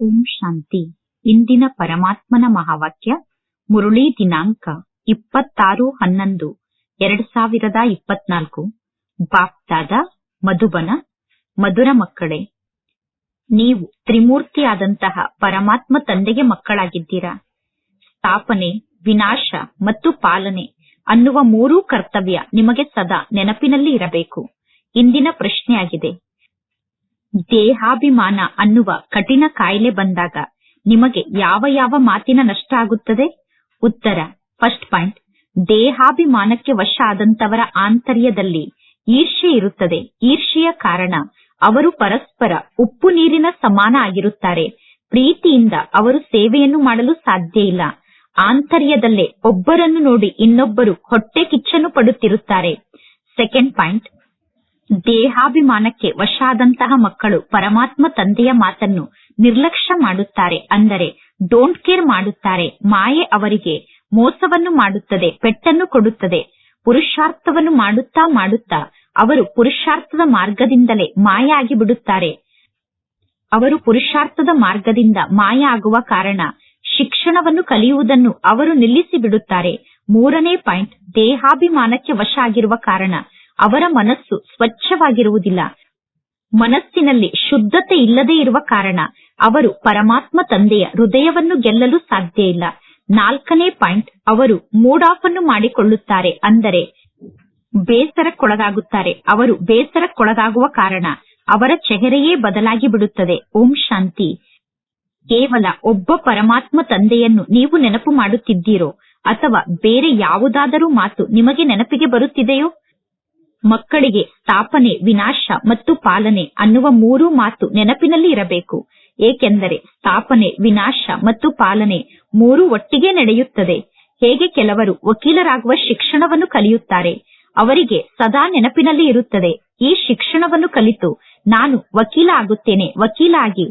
ಓಂ ಶಾಂತಿ. ಇಂದಿನ ಪರಮಾತ್ಮನ ಮಹಾವಾಕ್ಯ, ಮುರುಳಿ ದಿನಾಂಕ, ಇಪ್ಪತ್ತಾರು ಹನ್ನೊಂದು, ಎರಡ್ ಸಾವಿರದ ಇಪ್ಪತ್ನಾಲ್ಕು. ಬಾಪ್ದಾದ ಮಧುಬನ, ಮಧುರ ಮಕ್ಕಳೇ, ನೀವು ತ್ರಿಮೂರ್ತಿಯಾದಂತಹ ಪರಮಾತ್ಮ ತಂದೆಗೆ ಮಕ್ಕಳಾಗಿದ್ದೀರಾ? ಸ್ಥಾಪನೆ, ವಿನಾಶ ಮತ್ತು ಪಾಲನೆ ಅನ್ನುವ ಮೂರೂ ಕರ್ತವ್ಯ ನಿಮಗೆ ಸದಾ ನೆನಪಿನಲ್ಲಿ ಇರಬೇಕು. ಇಂದಿನ ಪ್ರಶ್ನೆಯಾಗಿದೆ. ದೇಹಾಭಿಮಾನ ಅನ್ನುವ ಕಠಿಣ ಕಾಯಿಲೆ ಬಂದಾಗ ನಿಮಗೆ ಯಾವ ಯಾವ ಮಾತಿನ ನಷ್ಟ ಆಗುತ್ತದೆ? ಉತ್ತರ ಫಸ್ಟ್ ಪಾಯಿಂಟ್ ದೇಹಾಭಿಮಾನಕ್ಕೆ ವಶ ಆದಂತವರ ಆಂತರ್ಯದಲ್ಲಿ ಈರ್ಷೆ ಇರುತ್ತದೆ. ಈರ್ಷೆಯ ಕಾರಣ ಅವರು ಪರಸ್ಪರ ಉಪ್ಪು ನೀರಿನ ಸಮಾನ ಆಗಿರುತ್ತಾರೆ. ಪ್ರೀತಿಯಿಂದ ಅವರು ಸೇವೆಯನ್ನು ಮಾಡಲು ಸಾಧ್ಯ ಇಲ್ಲ. ಆಂತರ್ಯದಲ್ಲೇ ಒಬ್ಬರನ್ನು ನೋಡಿ ಇನ್ನೊಬ್ಬರು ಹೊಟ್ಟೆ ಕಿಚ್ಚನ್ನು ಪಡುತ್ತಿರುತ್ತಾರೆ. ಸೆಕೆಂಡ್ ಪಾಯಿಂಟ್ ದೇಹಾಭಿಮಾನಕ್ಕೆ ವಶಾದಂತಹ ಮಕ್ಕಳು ಪರಮಾತ್ಮ ತಂದೆಯ ಮಾತನ್ನು ನಿರ್ಲಕ್ಷ್ಯ ಮಾಡುತ್ತಾರೆ ಅಂದರೆ ಡೋಂಟ್ ಕೇರ್ ಮಾಡುತ್ತಾರೆ. ಮಾಯೆ ಅವರಿಗೆ ಮೋಸವನ್ನು ಮಾಡುತ್ತದೆ, ಪೆಟ್ಟನ್ನು ಕೊಡುತ್ತದೆ, ಪುರುಷಾರ್ಥವನ್ನು ಮಾಡುತ್ತಾ ಮಾಡುತ್ತಾ ಅವರು ಪುರುಷಾರ್ಥದ ಮಾರ್ಗದಿಂದಲೇ ಮಾಯ ಆಗಿ ಬಿಡುತ್ತಾರೆ. ಅವರು ಪುರುಷಾರ್ಥದ ಮಾರ್ಗದಿಂದ ಮಾಯ ಆಗುವ ಕಾರಣ ಶಿಕ್ಷಣವನ್ನು ಕಲಿಯುವುದನ್ನು ಅವರು ನಿಲ್ಲಿಸಿ ಬಿಡುತ್ತಾರೆ. ಮೂರನೇ ಪಾಯಿಂಟ್, ದೇಹಾಭಿಮಾನಕ್ಕೆ ವಶ ಆಗಿರುವ ಕಾರಣ ಅವರ ಮನಸ್ಸು ಸ್ವಚ್ಛವಾಗಿರುವುದಿಲ್ಲ. ಮನಸ್ಸಿನಲ್ಲಿ ಶುದ್ಧತೆ ಇಲ್ಲದೆ ಇರುವ ಕಾರಣ ಅವರು ಪರಮಾತ್ಮ ತಂದೆಯ ಹೃದಯವನ್ನು ಗೆಲ್ಲಲು ಸಾಧ್ಯ ಇಲ್ಲ. ನಾಲ್ಕನೇ ಪಾಯಿಂಟ್, ಅವರು ಮೂಡ್ ಆಫ್ ಅನ್ನು ಮಾಡಿಕೊಳ್ಳುತ್ತಾರೆ ಅಂದರೆ ಬೇಸರಕ್ಕೊಳಗಾಗುತ್ತಾರೆ. ಅವರು ಬೇಸರಕ್ಕೊಳಗಾಗುವ ಕಾರಣ ಅವರ ಚೆಹರೆಯೇ ಬದಲಾಗಿ ಬಿಡುತ್ತದೆ. ಓಂ ಶಾಂತಿ. ಕೇವಲ ಒಬ್ಬ ಪರಮಾತ್ಮ ತಂದೆಯನ್ನು ನೀವು ನೆನಪು ಮಾಡುತ್ತಿದ್ದೀರೋ ಅಥವಾ ಬೇರೆ ಯಾವುದಾದರೂ ಮಾತು ನಿಮಗೆ ನೆನಪಿಗೆ ಬರುತ್ತಿದೆಯೋ? ಮಕ್ಕಳಿಗೆ ಸ್ಥಾಪನೆ ವಿನಾಶ ಮತ್ತು ಪಾಲನೆ ಅನ್ನುವ ಮೂರು ಮಾತು ನೆನಪಿನಲ್ಲಿ ಇರಬೇಕು. ಏಕೆಂದರೆ ಸ್ಥಾಪನೆ ವಿನಾಶ ಮತ್ತು ಪಾಲನೆ ಮೂರು ಒಟ್ಟಿಗೆ ನಡೆಯುತ್ತದೆ. ಹೇಗೆ ಕೆಲವರು ವಕೀಲರಾಗುವ ಶಿಕ್ಷಣವನ್ನು ಕಲಿಯುತ್ತಾರೆ, ಅವರಿಗೆ ಸದಾ ನೆನಪಿನಲ್ಲಿ ಇರುತ್ತದೆ. ಈ ಶಿಕ್ಷಣವನ್ನು ಕಲಿತು ನಾನು ವಕೀಲ ಆಗುತ್ತೇನೆ ವಕೀಲ ಆಗಿ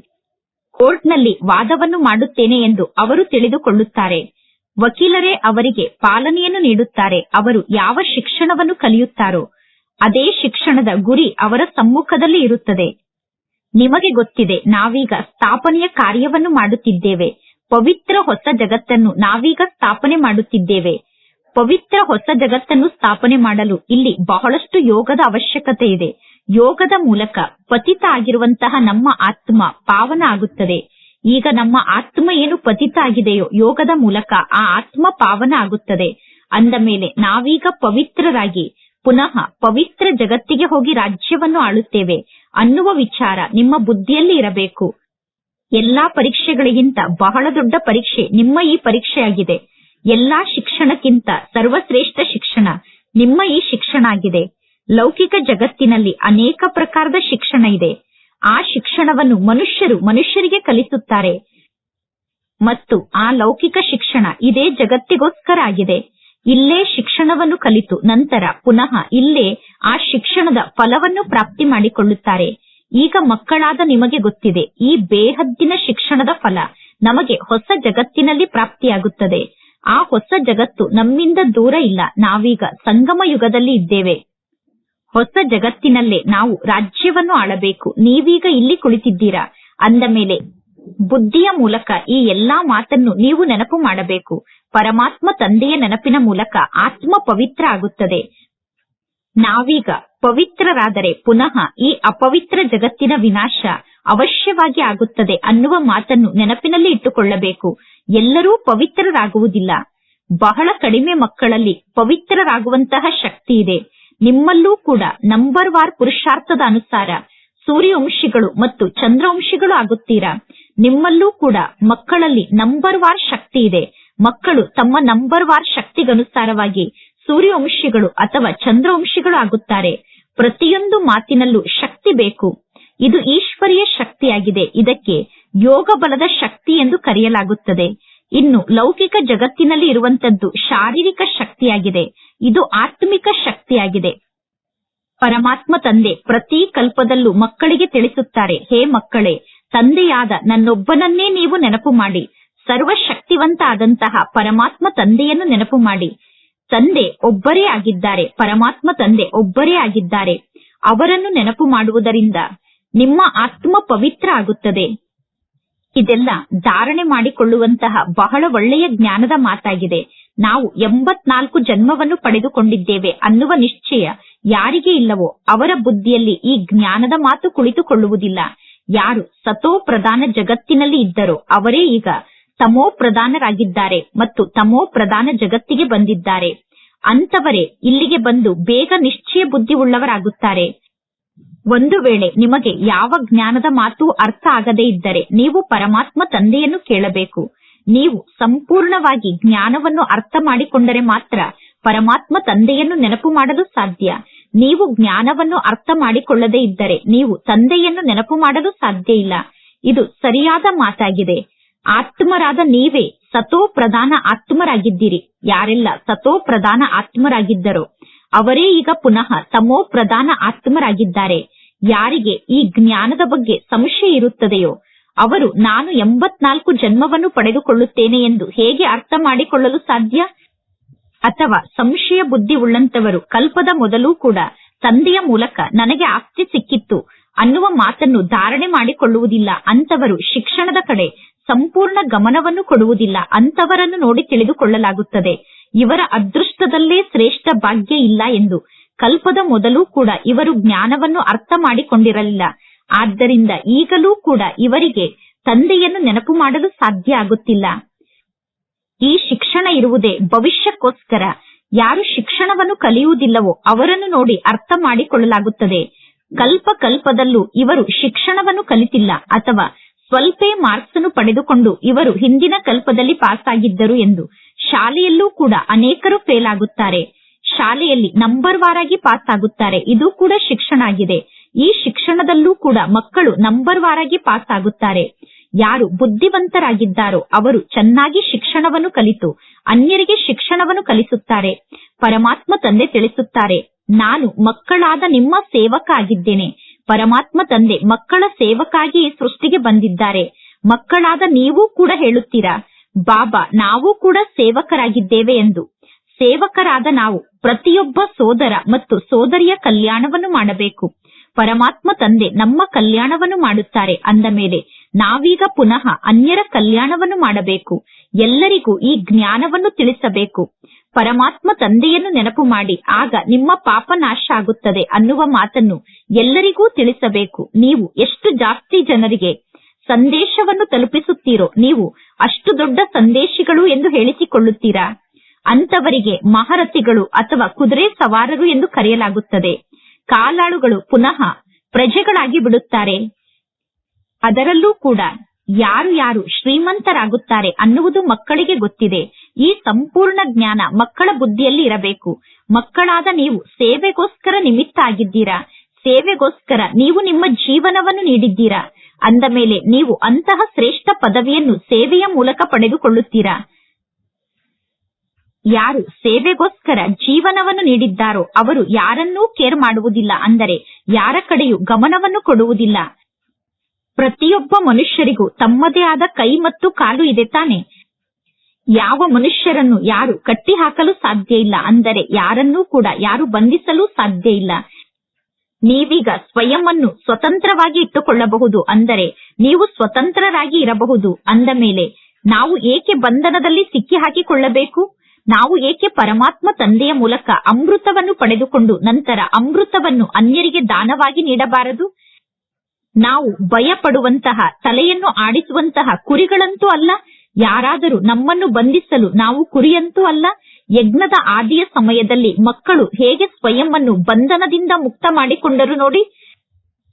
ಕೋರ್ಟ್ನಲ್ಲಿ ವಾದವನ್ನು ಮಾಡುತ್ತೇನೆ ಎಂದು ಅವರು ತಿಳಿದುಕೊಳ್ಳುತ್ತಾರೆ. ವಕೀಲರೇ ಅವರಿಗೆ ಪಾಲನೆಯನ್ನು ನೀಡುತ್ತಾರೆ, ಅವರು ಯಾವ ಶಿಕ್ಷಣವನ್ನು ಕಲಿಯುತ್ತಾರೋ ಅದೇ ಶಿಕ್ಷಣದ ಗುರಿ ಅವರ ಸಮ್ಮುಖದಲ್ಲಿ ಇರುತ್ತದೆ. ನಿಮಗೆ ಗೊತ್ತಿದೆ, ನಾವೀಗ ಸ್ಥಾಪನೆಯ ಕಾರ್ಯವನ್ನು ಮಾಡುತ್ತಿದ್ದೇವೆ. ಪವಿತ್ರ ಹೊಸ ಜಗತ್ತನ್ನು ನಾವೀಗ ಸ್ಥಾಪನೆ ಮಾಡುತ್ತಿದ್ದೇವೆ. ಪವಿತ್ರ ಹೊಸ ಜಗತ್ತನ್ನು ಸ್ಥಾಪನೆ ಮಾಡಲು ಇಲ್ಲಿ ಬಹಳಷ್ಟು ಯೋಗದ ಅವಶ್ಯಕತೆ ಇದೆ. ಯೋಗದ ಮೂಲಕ ಪತಿತ ಆಗಿರುವಂತಹ ನಮ್ಮ ಆತ್ಮ ಪಾವನ ಆಗುತ್ತದೆ. ಈಗ ನಮ್ಮ ಆತ್ಮ ಏನು ಪತಿತ ಆಗಿದೆಯೋ ಯೋಗದ ಮೂಲಕ ಆ ಆತ್ಮ ಪಾವನ ಆಗುತ್ತದೆ. ಅಂದ ಮೇಲೆ ನಾವೀಗ ಪವಿತ್ರರಾಗಿ ಪುನಃ ಪವಿತ್ರ ಜಗತ್ತಿಗೆ ಹೋಗಿ ರಾಜ್ಯವನ್ನು ಆಳುತ್ತೇವೆ ಅನ್ನುವ ವಿಚಾರ ನಿಮ್ಮ ಬುದ್ಧಿಯಲ್ಲಿ ಇರಬೇಕು. ಎಲ್ಲಾ ಪರೀಕ್ಷೆಗಳಿಗಿಂತ ಬಹಳ ದೊಡ್ಡ ಪರೀಕ್ಷೆ ನಿಮ್ಮ ಈ ಪರೀಕ್ಷೆಯಾಗಿದೆ. ಎಲ್ಲಾ ಶಿಕ್ಷಣಕ್ಕಿಂತ ಸರ್ವಶ್ರೇಷ್ಠ ಶಿಕ್ಷಣ ನಿಮ್ಮ ಈ ಶಿಕ್ಷಣ ಆಗಿದೆ. ಲೌಕಿಕ ಜಗತ್ತಿನಲ್ಲಿ ಅನೇಕ ಪ್ರಕಾರದ ಶಿಕ್ಷಣ ಇದೆ. ಆ ಶಿಕ್ಷಣವನ್ನು ಮನುಷ್ಯರು ಮನುಷ್ಯರಿಗೆ ಕಲಿಸುತ್ತಾರೆ. ಮತ್ತು ಆ ಲೌಕಿಕ ಶಿಕ್ಷಣ ಇದೇ ಜಗತ್ತಿಗೋಸ್ಕರ ಆಗಿದೆ. ಇಲ್ಲೇ ಶಿಕ್ಷಣವನ್ನು ಕಲಿತು ನಂತರ ಪುನಃ ಇಲ್ಲೇ ಆ ಶಿಕ್ಷಣದ ಫಲವನ್ನು ಪ್ರಾಪ್ತಿ ಮಾಡಿಕೊಳ್ಳುತ್ತಾರೆ. ಈಗ ಮಕ್ಕಳಾದ ನಿಮಗೆ ಗೊತ್ತಿದೆ, ಈ ಬೇಹದ್ದಿನ ಶಿಕ್ಷಣದ ಫಲ ನಮಗೆ ಹೊಸ ಜಗತ್ತಿನಲ್ಲಿ ಪ್ರಾಪ್ತಿಯಾಗುತ್ತದೆ. ಆ ಹೊಸ ಜಗತ್ತು ನಮ್ಮಿಂದ ದೂರ ಇಲ್ಲ, ನಾವೀಗ ಸಂಗಮ ಯುಗದಲ್ಲಿ ಇದ್ದೇವೆ. ಹೊಸ ಜಗತ್ತಿನಲ್ಲೇ ನಾವು ರಾಜ್ಯವನ್ನು ಆಳಬೇಕು, ನೀವೀಗ ಇಲ್ಲಿ ಕುಳಿತಿದ್ದೀರಾ? ಅಂದ ಮೇಲೆ ಬುದ್ಧಿಯ ಮೂಲಕ ಈ ಎಲ್ಲಾ ಮಾತನ್ನು ನೀವು ನೆನಪು ಮಾಡಬೇಕು. ಪರಮಾತ್ಮ ತಂದೆಯ ನೆನಪಿನ ಮೂಲಕ ಆತ್ಮ ಪವಿತ್ರ ಆಗುತ್ತದೆ. ನಾವೀಗ ಪವಿತ್ರರಾದರೆ ಪುನಃ ಈ ಅಪವಿತ್ರ ಜಗತ್ತಿನ ವಿನಾಶ ಅವಶ್ಯವಾಗಿ ಆಗುತ್ತದೆ ಅನ್ನುವ ಮಾತನ್ನು ನೆನಪಿನಲ್ಲಿ ಇಟ್ಟುಕೊಳ್ಳಬೇಕು. ಎಲ್ಲರೂ ಪವಿತ್ರರಾಗುವುದಿಲ್ಲ. ಬಹಳ ಕಡಿಮೆ ಮಕ್ಕಳಲ್ಲಿ ಪವಿತ್ರರಾಗುವಂತಹ ಶಕ್ತಿ ಇದೆ. ನಿಮ್ಮಲ್ಲೂ ಕೂಡ ನಂಬರ್ ವಾರ್ ಪುರುಷಾರ್ಥದ ಅನುಸಾರ ಸೂರ್ಯವಂಶಿಗಳು ಮತ್ತು ಚಂದ್ರವಂಶಿಗಳು ಆಗುತ್ತೀರಾ? ನಿಮ್ಮಲ್ಲೂ ಕೂಡ ಮಕ್ಕಳಲ್ಲಿ ನಂಬರ್ ವಾರ್ ಶಕ್ತಿ ಇದೆ. ಮಕ್ಕಳು ತಮ್ಮ ನಂಬರ್ ವಾರ್ ಶಕ್ತಿಗನುಸಾರವಾಗಿ ಸೂರ್ಯವಂಶಿಗಳು ಅಥವಾ ಚಂದ್ರವಂಶಿಗಳು ಆಗುತ್ತಾರೆ. ಪ್ರತಿಯೊಂದು ಮಾತಿನಲ್ಲೂ ಶಕ್ತಿ ಬೇಕು. ಇದು ಈಶ್ವರೀಯ ಶಕ್ತಿಯಾಗಿದೆ. ಇದಕ್ಕೆ ಯೋಗ ಬಲದ ಶಕ್ತಿ ಎಂದು ಕರೆಯಲಾಗುತ್ತದೆ. ಇನ್ನು ಲೌಕಿಕ ಜಗತ್ತಿನಲ್ಲಿ ಇರುವಂತದ್ದು ಶಾರೀರಿಕ ಶಕ್ತಿಯಾಗಿದೆ. ಇದು ಆತ್ಮಿಕ ಶಕ್ತಿಯಾಗಿದೆ. ಪರಮಾತ್ಮ ತಂದೆ ಪ್ರತಿ ಕಲ್ಪದಲ್ಲೂ ಮಕ್ಕಳಿಗೆ ತಿಳಿಸುತ್ತಾರೆ, ಹೇ ಮಕ್ಕಳೇ ತಂದೆಯಾದ ನನ್ನೊಬ್ಬನನ್ನೇ ನೀವು ನೆನಪು ಮಾಡಿ. ಸರ್ವಶಕ್ತಿವಂತ ಆದಂತಹ ಪರಮಾತ್ಮ ತಂದೆಯನ್ನು ನೆನಪು ಮಾಡಿ. ತಂದೆ ಒಬ್ಬರೇ ಆಗಿದ್ದಾರೆ, ಪರಮಾತ್ಮ ತಂದೆ ಒಬ್ಬರೇ ಆಗಿದ್ದಾರೆ. ಅವರನ್ನು ನೆನಪು ಮಾಡುವುದರಿಂದ ನಿಮ್ಮ ಆತ್ಮ ಪವಿತ್ರ ಆಗುತ್ತದೆ. ಇದೆಲ್ಲ ಧಾರಣೆ ಮಾಡಿಕೊಳ್ಳುವಂತಹ ಬಹಳ ಒಳ್ಳೆಯ ಜ್ಞಾನದ ಮಾತಾಗಿದೆ. ನಾವು ಎಂಬತ್ನಾಲ್ಕು ಜನ್ಮವನ್ನು ಪಡೆದುಕೊಂಡಿದ್ದೇವೆ ಅನ್ನುವ ನಿಶ್ಚಯ ಯಾರಿಗೆ ಇಲ್ಲವೋ ಅವರ ಬುದ್ಧಿಯಲ್ಲಿ ಈ ಜ್ಞಾನದ ಮಾತು ಕುಳಿತುಕೊಳ್ಳುವುದಿಲ್ಲ. ಯಾರು ಸತೋ ಪ್ರಧಾನ ಜಗತ್ತಿನಲ್ಲಿ ಇದ್ದರೋ ಅವರೇ ಈಗ ತಮೋ ಪ್ರಧಾನರಾಗಿದ್ದಾರೆ ಮತ್ತು ತಮೋ ಪ್ರಧಾನ ಜಗತ್ತಿಗೆ ಬಂದಿದ್ದಾರೆ. ಅಂತವರೇ ಇಲ್ಲಿಗೆ ಬಂದು ಬೇಗ ನಿಶ್ಚಯ ಬುದ್ಧಿ ಉಳ್ಳವರಾಗುತ್ತಾರೆ. ಒಂದು ವೇಳೆ ನಿಮಗೆ ಯಾವ ಜ್ಞಾನದ ಮಾತು ಅರ್ಥ ಆಗದೇ ಇದ್ದರೆ ನೀವು ಪರಮಾತ್ಮ ತಂದೆಯನ್ನು ಕೇಳಬೇಕು. ನೀವು ಸಂಪೂರ್ಣವಾಗಿ ಜ್ಞಾನವನ್ನು ಅರ್ಥ ಮಾಡಿಕೊಂಡರೆ ಮಾತ್ರ ಪರಮಾತ್ಮ ತಂದೆಯನ್ನು ನೆನಪು ಮಾಡಲು ಸಾಧ್ಯ. ನೀವು ಜ್ಞಾನವನ್ನು ಅರ್ಥ ಮಾಡಿಕೊಳ್ಳದೇ ಇದ್ದರೆ ನೀವು ತಂದೆಯನ್ನು ನೆನಪು ಮಾಡಲು ಸಾಧ್ಯ ಇಲ್ಲ. ಇದು ಸರಿಯಾದ ಮಾತಾಗಿದೆ. ಆತ್ಮರಾದ ನೀವೇ ಸತೋ ಪ್ರಧಾನ ಆತ್ಮರಾಗಿದ್ದೀರಿ. ಯಾರೆಲ್ಲ ಸತೋ ಪ್ರಧಾನ ಆತ್ಮರಾಗಿದ್ದರೋ ಅವರೇ ಈಗ ಪುನಃ ತಮೋ ಪ್ರಧಾನ ಆತ್ಮರಾಗಿದ್ದಾರೆ. ಯಾರಿಗೆ ಈ ಜ್ಞಾನದ ಬಗ್ಗೆ ಸಂಶಯ ಇರುತ್ತದೆಯೋ ಅವರು ನಾನು ಎಂಬತ್ನಾಲ್ಕು ಜನ್ಮವನ್ನು ಪಡೆದುಕೊಳ್ಳುತ್ತೇನೆ ಎಂದು ಹೇಗೆ ಅರ್ಥ ಮಾಡಿಕೊಳ್ಳಲು ಸಾಧ್ಯ? ಅಥವಾ ಸಂಶಯ ಬುದ್ಧಿ ಉಳ್ಳಂತವರು ಕಲ್ಪದ ಮೊದಲು ಕೂಡ ತಂದೆಯ ಮೂಲಕ ನನಗೆ ಆಸ್ತಿ ಸಿಕ್ಕಿತ್ತು ಅನ್ನುವ ಮಾತನ್ನು ಧಾರಣೆ ಮಾಡಿಕೊಳ್ಳುವುದಿಲ್ಲ. ಅಂತವರು ಶಿಕ್ಷಣದ ಕಡೆ ಸಂಪೂರ್ಣ ಗಮನವನ್ನು ಕೊಡುವುದಿಲ್ಲ. ಅಂತವರನ್ನು ನೋಡಿ ತಿಳಿದುಕೊಳ್ಳಲಾಗುತ್ತದೆ. ಇವರ ಅದೃಷ್ಟದಲ್ಲೇ ಶ್ರೇಷ್ಠ ಭಾಗ್ಯ ಇಲ್ಲ ಎಂದು ಕಲ್ಪದ ಮೊದಲು ಕೂಡ ಇವರು ಜ್ಞಾನವನ್ನು ಅರ್ಥ ಮಾಡಿಕೊಂಡಿರಲಿಲ್ಲ. ಆದ್ದರಿಂದ ಈಗಲೂ ಕೂಡ ಇವರಿಗೆ ತಂದೆಯನ್ನು ನೆನಪು ಮಾಡಲು ಸಾಧ್ಯ ಆಗುತ್ತಿಲ್ಲ. ಈ ಶಿಕ್ಷಣ ಇರುವುದೇ ಭವಿಷ್ಯಕ್ಕೋಸ್ಕರ. ಯಾರು ಶಿಕ್ಷಣವನ್ನು ಕಲಿಯುವುದಿಲ್ಲವೋ ಅವರನ್ನು ನೋಡಿ ಅರ್ಥ ಮಾಡಿಕೊಳ್ಳಲಾಗುತ್ತದೆ. ಕಲ್ಪ ಕಲ್ಪದಲ್ಲೂ ಇವರು ಶಿಕ್ಷಣವನ್ನು ಕಲಿತಿಲ್ಲ ಅಥವಾ ಸ್ವಲ್ಪೇ ಮಾರ್ಕ್ಸ್ ಅನ್ನು ಪಡೆದುಕೊಂಡು ಇವರು ಹಿಂದಿನ ಕಲ್ಪದಲ್ಲಿ ಪಾಸ್ ಆಗಿದ್ದರು ಎಂದು ಶಾಲೆಯಲ್ಲೂ ಕೂಡ ಅನೇಕರು ಫೇಲ್ ಆಗುತ್ತಾರೆ ಶಾಲೆಯಲ್ಲಿ ನಂಬರ್ ವಾರಾಗಿ ಪಾಸ್ ಆಗುತ್ತಾರೆ ಇದು ಕೂಡ ಶಿಕ್ಷಣ ಆಗಿದೆ. ಈ ಶಿಕ್ಷಣದಲ್ಲೂ ಕೂಡ ಮಕ್ಕಳು ನಂಬರ್ ವಾರಾಗಿ ಪಾಸ್ ಆಗುತ್ತಾರೆ ಯಾರು ಬುದ್ಧಿವಂತರಾಗಿದ್ದಾರೋ ಅವರು ಚೆನ್ನಾಗಿ ಶಿಕ್ಷಣವನ್ನು ಕಲಿತು, ಅನ್ಯರಿಗೆ ಶಿಕ್ಷಣವನ್ನು ಕಲಿಸುತ್ತಾರೆ, ಪರಮಾತ್ಮ ತಂದೆ ತಿಳಿಸುತ್ತಾರೆ, ನಾನು ಮಕ್ಕಳಾದ ನಿಮ್ಮ ಸೇವಕ ಆಗಿದ್ದೇನೆ ಪರಮಾತ್ಮ ತಂದೆ ಮಕ್ಕಳ ಸೇವಕಾಗಿ ಸೃಷ್ಟಿಗೆ ಬಂದಿದ್ದಾರೆ, ಮಕ್ಕಳಾದ ನೀವು ಕೂಡ ಹೇಳುತ್ತೀರಾ, ಬಾಬಾ, ನಾವು ಕೂಡ ಸೇವಕರಾಗಿದ್ದೇವೆ ಎಂದು. ಸೇವಕರಾದ ನಾವು ಪ್ರತಿಯೊಬ್ಬ ಸೋದರ ಮತ್ತು ಸೋದರಿಯ ಕಲ್ಯಾಣವನ್ನು ಮಾಡಬೇಕು. ಪರಮಾತ್ಮ ತಂದೆ ನಮ್ಮ ಕಲ್ಯಾಣವನ್ನು ಮಾಡುತ್ತಾರೆ ಅಂದ ಮೇಲೆ ನಾವೀಗ ಪುನಃ ಅನ್ಯರ ಕಲ್ಯಾಣವನ್ನು ಮಾಡಬೇಕು. ಎಲ್ಲರಿಗೂ ಈ ಜ್ಞಾನವನ್ನು ತಿಳಿಸಬೇಕು. ಪರಮಾತ್ಮ ತಂದೆಯನ್ನು ನೆನಪು ಮಾಡಿ, ಆಗ ನಿಮ್ಮ ಪಾಪ ನಾಶ ಆಗುತ್ತದೆ ಅನ್ನುವ ಮಾತನ್ನು ಎಲ್ಲರಿಗೂ ತಿಳಿಸಬೇಕು. ನೀವು ಎಷ್ಟು ಜಾಸ್ತಿ ಜನರಿಗೆ ಸಂದೇಶವನ್ನು ತಲುಪಿಸುತ್ತೀರೋ, ನೀವು ಅಷ್ಟು ದೊಡ್ಡ ಸಂದೇಶಿಗಳು ಎಂದು ಹೇಳಿಸಿಕೊಳ್ಳುತ್ತೀರಾ? ಅಂತವರಿಗೆ ಮಹಾರಥಿಗಳು ಅಥವಾ ಕುದುರೆ ಸವಾರರು ಎಂದು ಕರೆಯಲಾಗುತ್ತದೆ. ಕಾಲಾಳುಗಳು ಪುನಃ ಪ್ರಜೆಗಳಾಗಿ ಬಿಡುತ್ತಾರೆ. ಅದರಲ್ಲೂ ಕೂಡ ಯಾರು ಯಾರು ಶ್ರೀಮಂತರಾಗುತ್ತಾರೆ ಅನ್ನುವುದು ಮಕ್ಕಳಿಗೆ ಗೊತ್ತಿದೆ. ಈ ಸಂಪೂರ್ಣ ಜ್ಞಾನ ಮಕ್ಕಳ ಬುದ್ಧಿಯಲ್ಲಿ ಇರಬೇಕು. ಮಕ್ಕಳಾದ ನೀವು ಸೇವೆಗೋಸ್ಕರ ನಿಮಿತ್ತ ಆಗಿದ್ದೀರಾ? ಸೇವೆಗೋಸ್ಕರ ನೀವು ನಿಮ್ಮ ಜೀವನವನ್ನು ನೀಡಿದ್ದೀರಾ? ಅಂದ ಮೇಲೆ ನೀವು ಅಂತಹ ಶ್ರೇಷ್ಠ ಪದವಿಯನ್ನು ಸೇವೆಯ ಮೂಲಕ ಪಡೆದುಕೊಳ್ಳುತ್ತೀರಾ? ಯಾರು ಸೇವೆಗೋಸ್ಕರ ಜೀವನವನ್ನು ನೀಡಿದ್ದಾರೋ ಅವರು ಯಾರನ್ನೂ ಕೇರ್ ಮಾಡುವುದಿಲ್ಲ ಅಂದರೆ ಯಾರ ಕಡೆಯೂ ಗಮನವನ್ನು ಕೊಡುವುದಿಲ್ಲ. ಪ್ರತಿಯೊಬ್ಬ ಮನುಷ್ಯರಿಗೂ ತಮ್ಮದೇ ಆದ ಕೈ ಮತ್ತು ಕಾಲು ಇದೆ ತಾನೆ. ಯಾವ ಮನುಷ್ಯರನ್ನು ಯಾರು ಕಟ್ಟಿ ಹಾಕಲು ಸಾಧ್ಯ ಇಲ್ಲ ಅಂದರೆ ಯಾರನ್ನೂ ಕೂಡ ಯಾರು ಬಂಧಿಸಲು ಸಾಧ್ಯ ಇಲ್ಲ. ನೀವೀಗ ಸ್ವಯಂ ಸ್ವತಂತ್ರವಾಗಿ ಇಟ್ಟುಕೊಳ್ಳಬಹುದು ಅಂದರೆ ನೀವು ಸ್ವತಂತ್ರರಾಗಿ ಇರಬಹುದು ಅಂದ ಮೇಲೆ ನಾವು ಏಕೆ ಬಂಧನದಲ್ಲಿ ಸಿಕ್ಕಿ ಹಾಕಿಕೊಳ್ಳಬೇಕು ನಾವು ಏಕೆ ಪರಮಾತ್ಮ ತಂದೆಯ ಮೂಲಕ ಅಮೃತವನ್ನು ಪಡೆದುಕೊಂಡು ನಂತರ ಅಮೃತವನ್ನು ಅನ್ಯರಿಗೆ ದಾನವಾಗಿ ನೀಡಬಾರದು? ನಾವು ಭಯಪಡುವಂತಹ, ತಲೆಯನ್ನು ಆಡಿಸುವಂತಹ ಕುರಿಗಳಂತೂ ಅಲ್ಲ, ಯಾರಾದರೂ ನಮ್ಮನ್ನು ಬಂಧಿಸಲು ನಾವು ಕುರಿಯಂತೂ ಅಲ್ಲ, ಯಜ್ಞದ ಆದಿಯ ಸಮಯದಲ್ಲಿ ಮಕ್ಕಳು ಹೇಗೆ ಸ್ವಯಂ ಬಂಧನದಿಂದ ಮುಕ್ತ ಮಾಡಿಕೊಂಡರು ನೋಡಿ,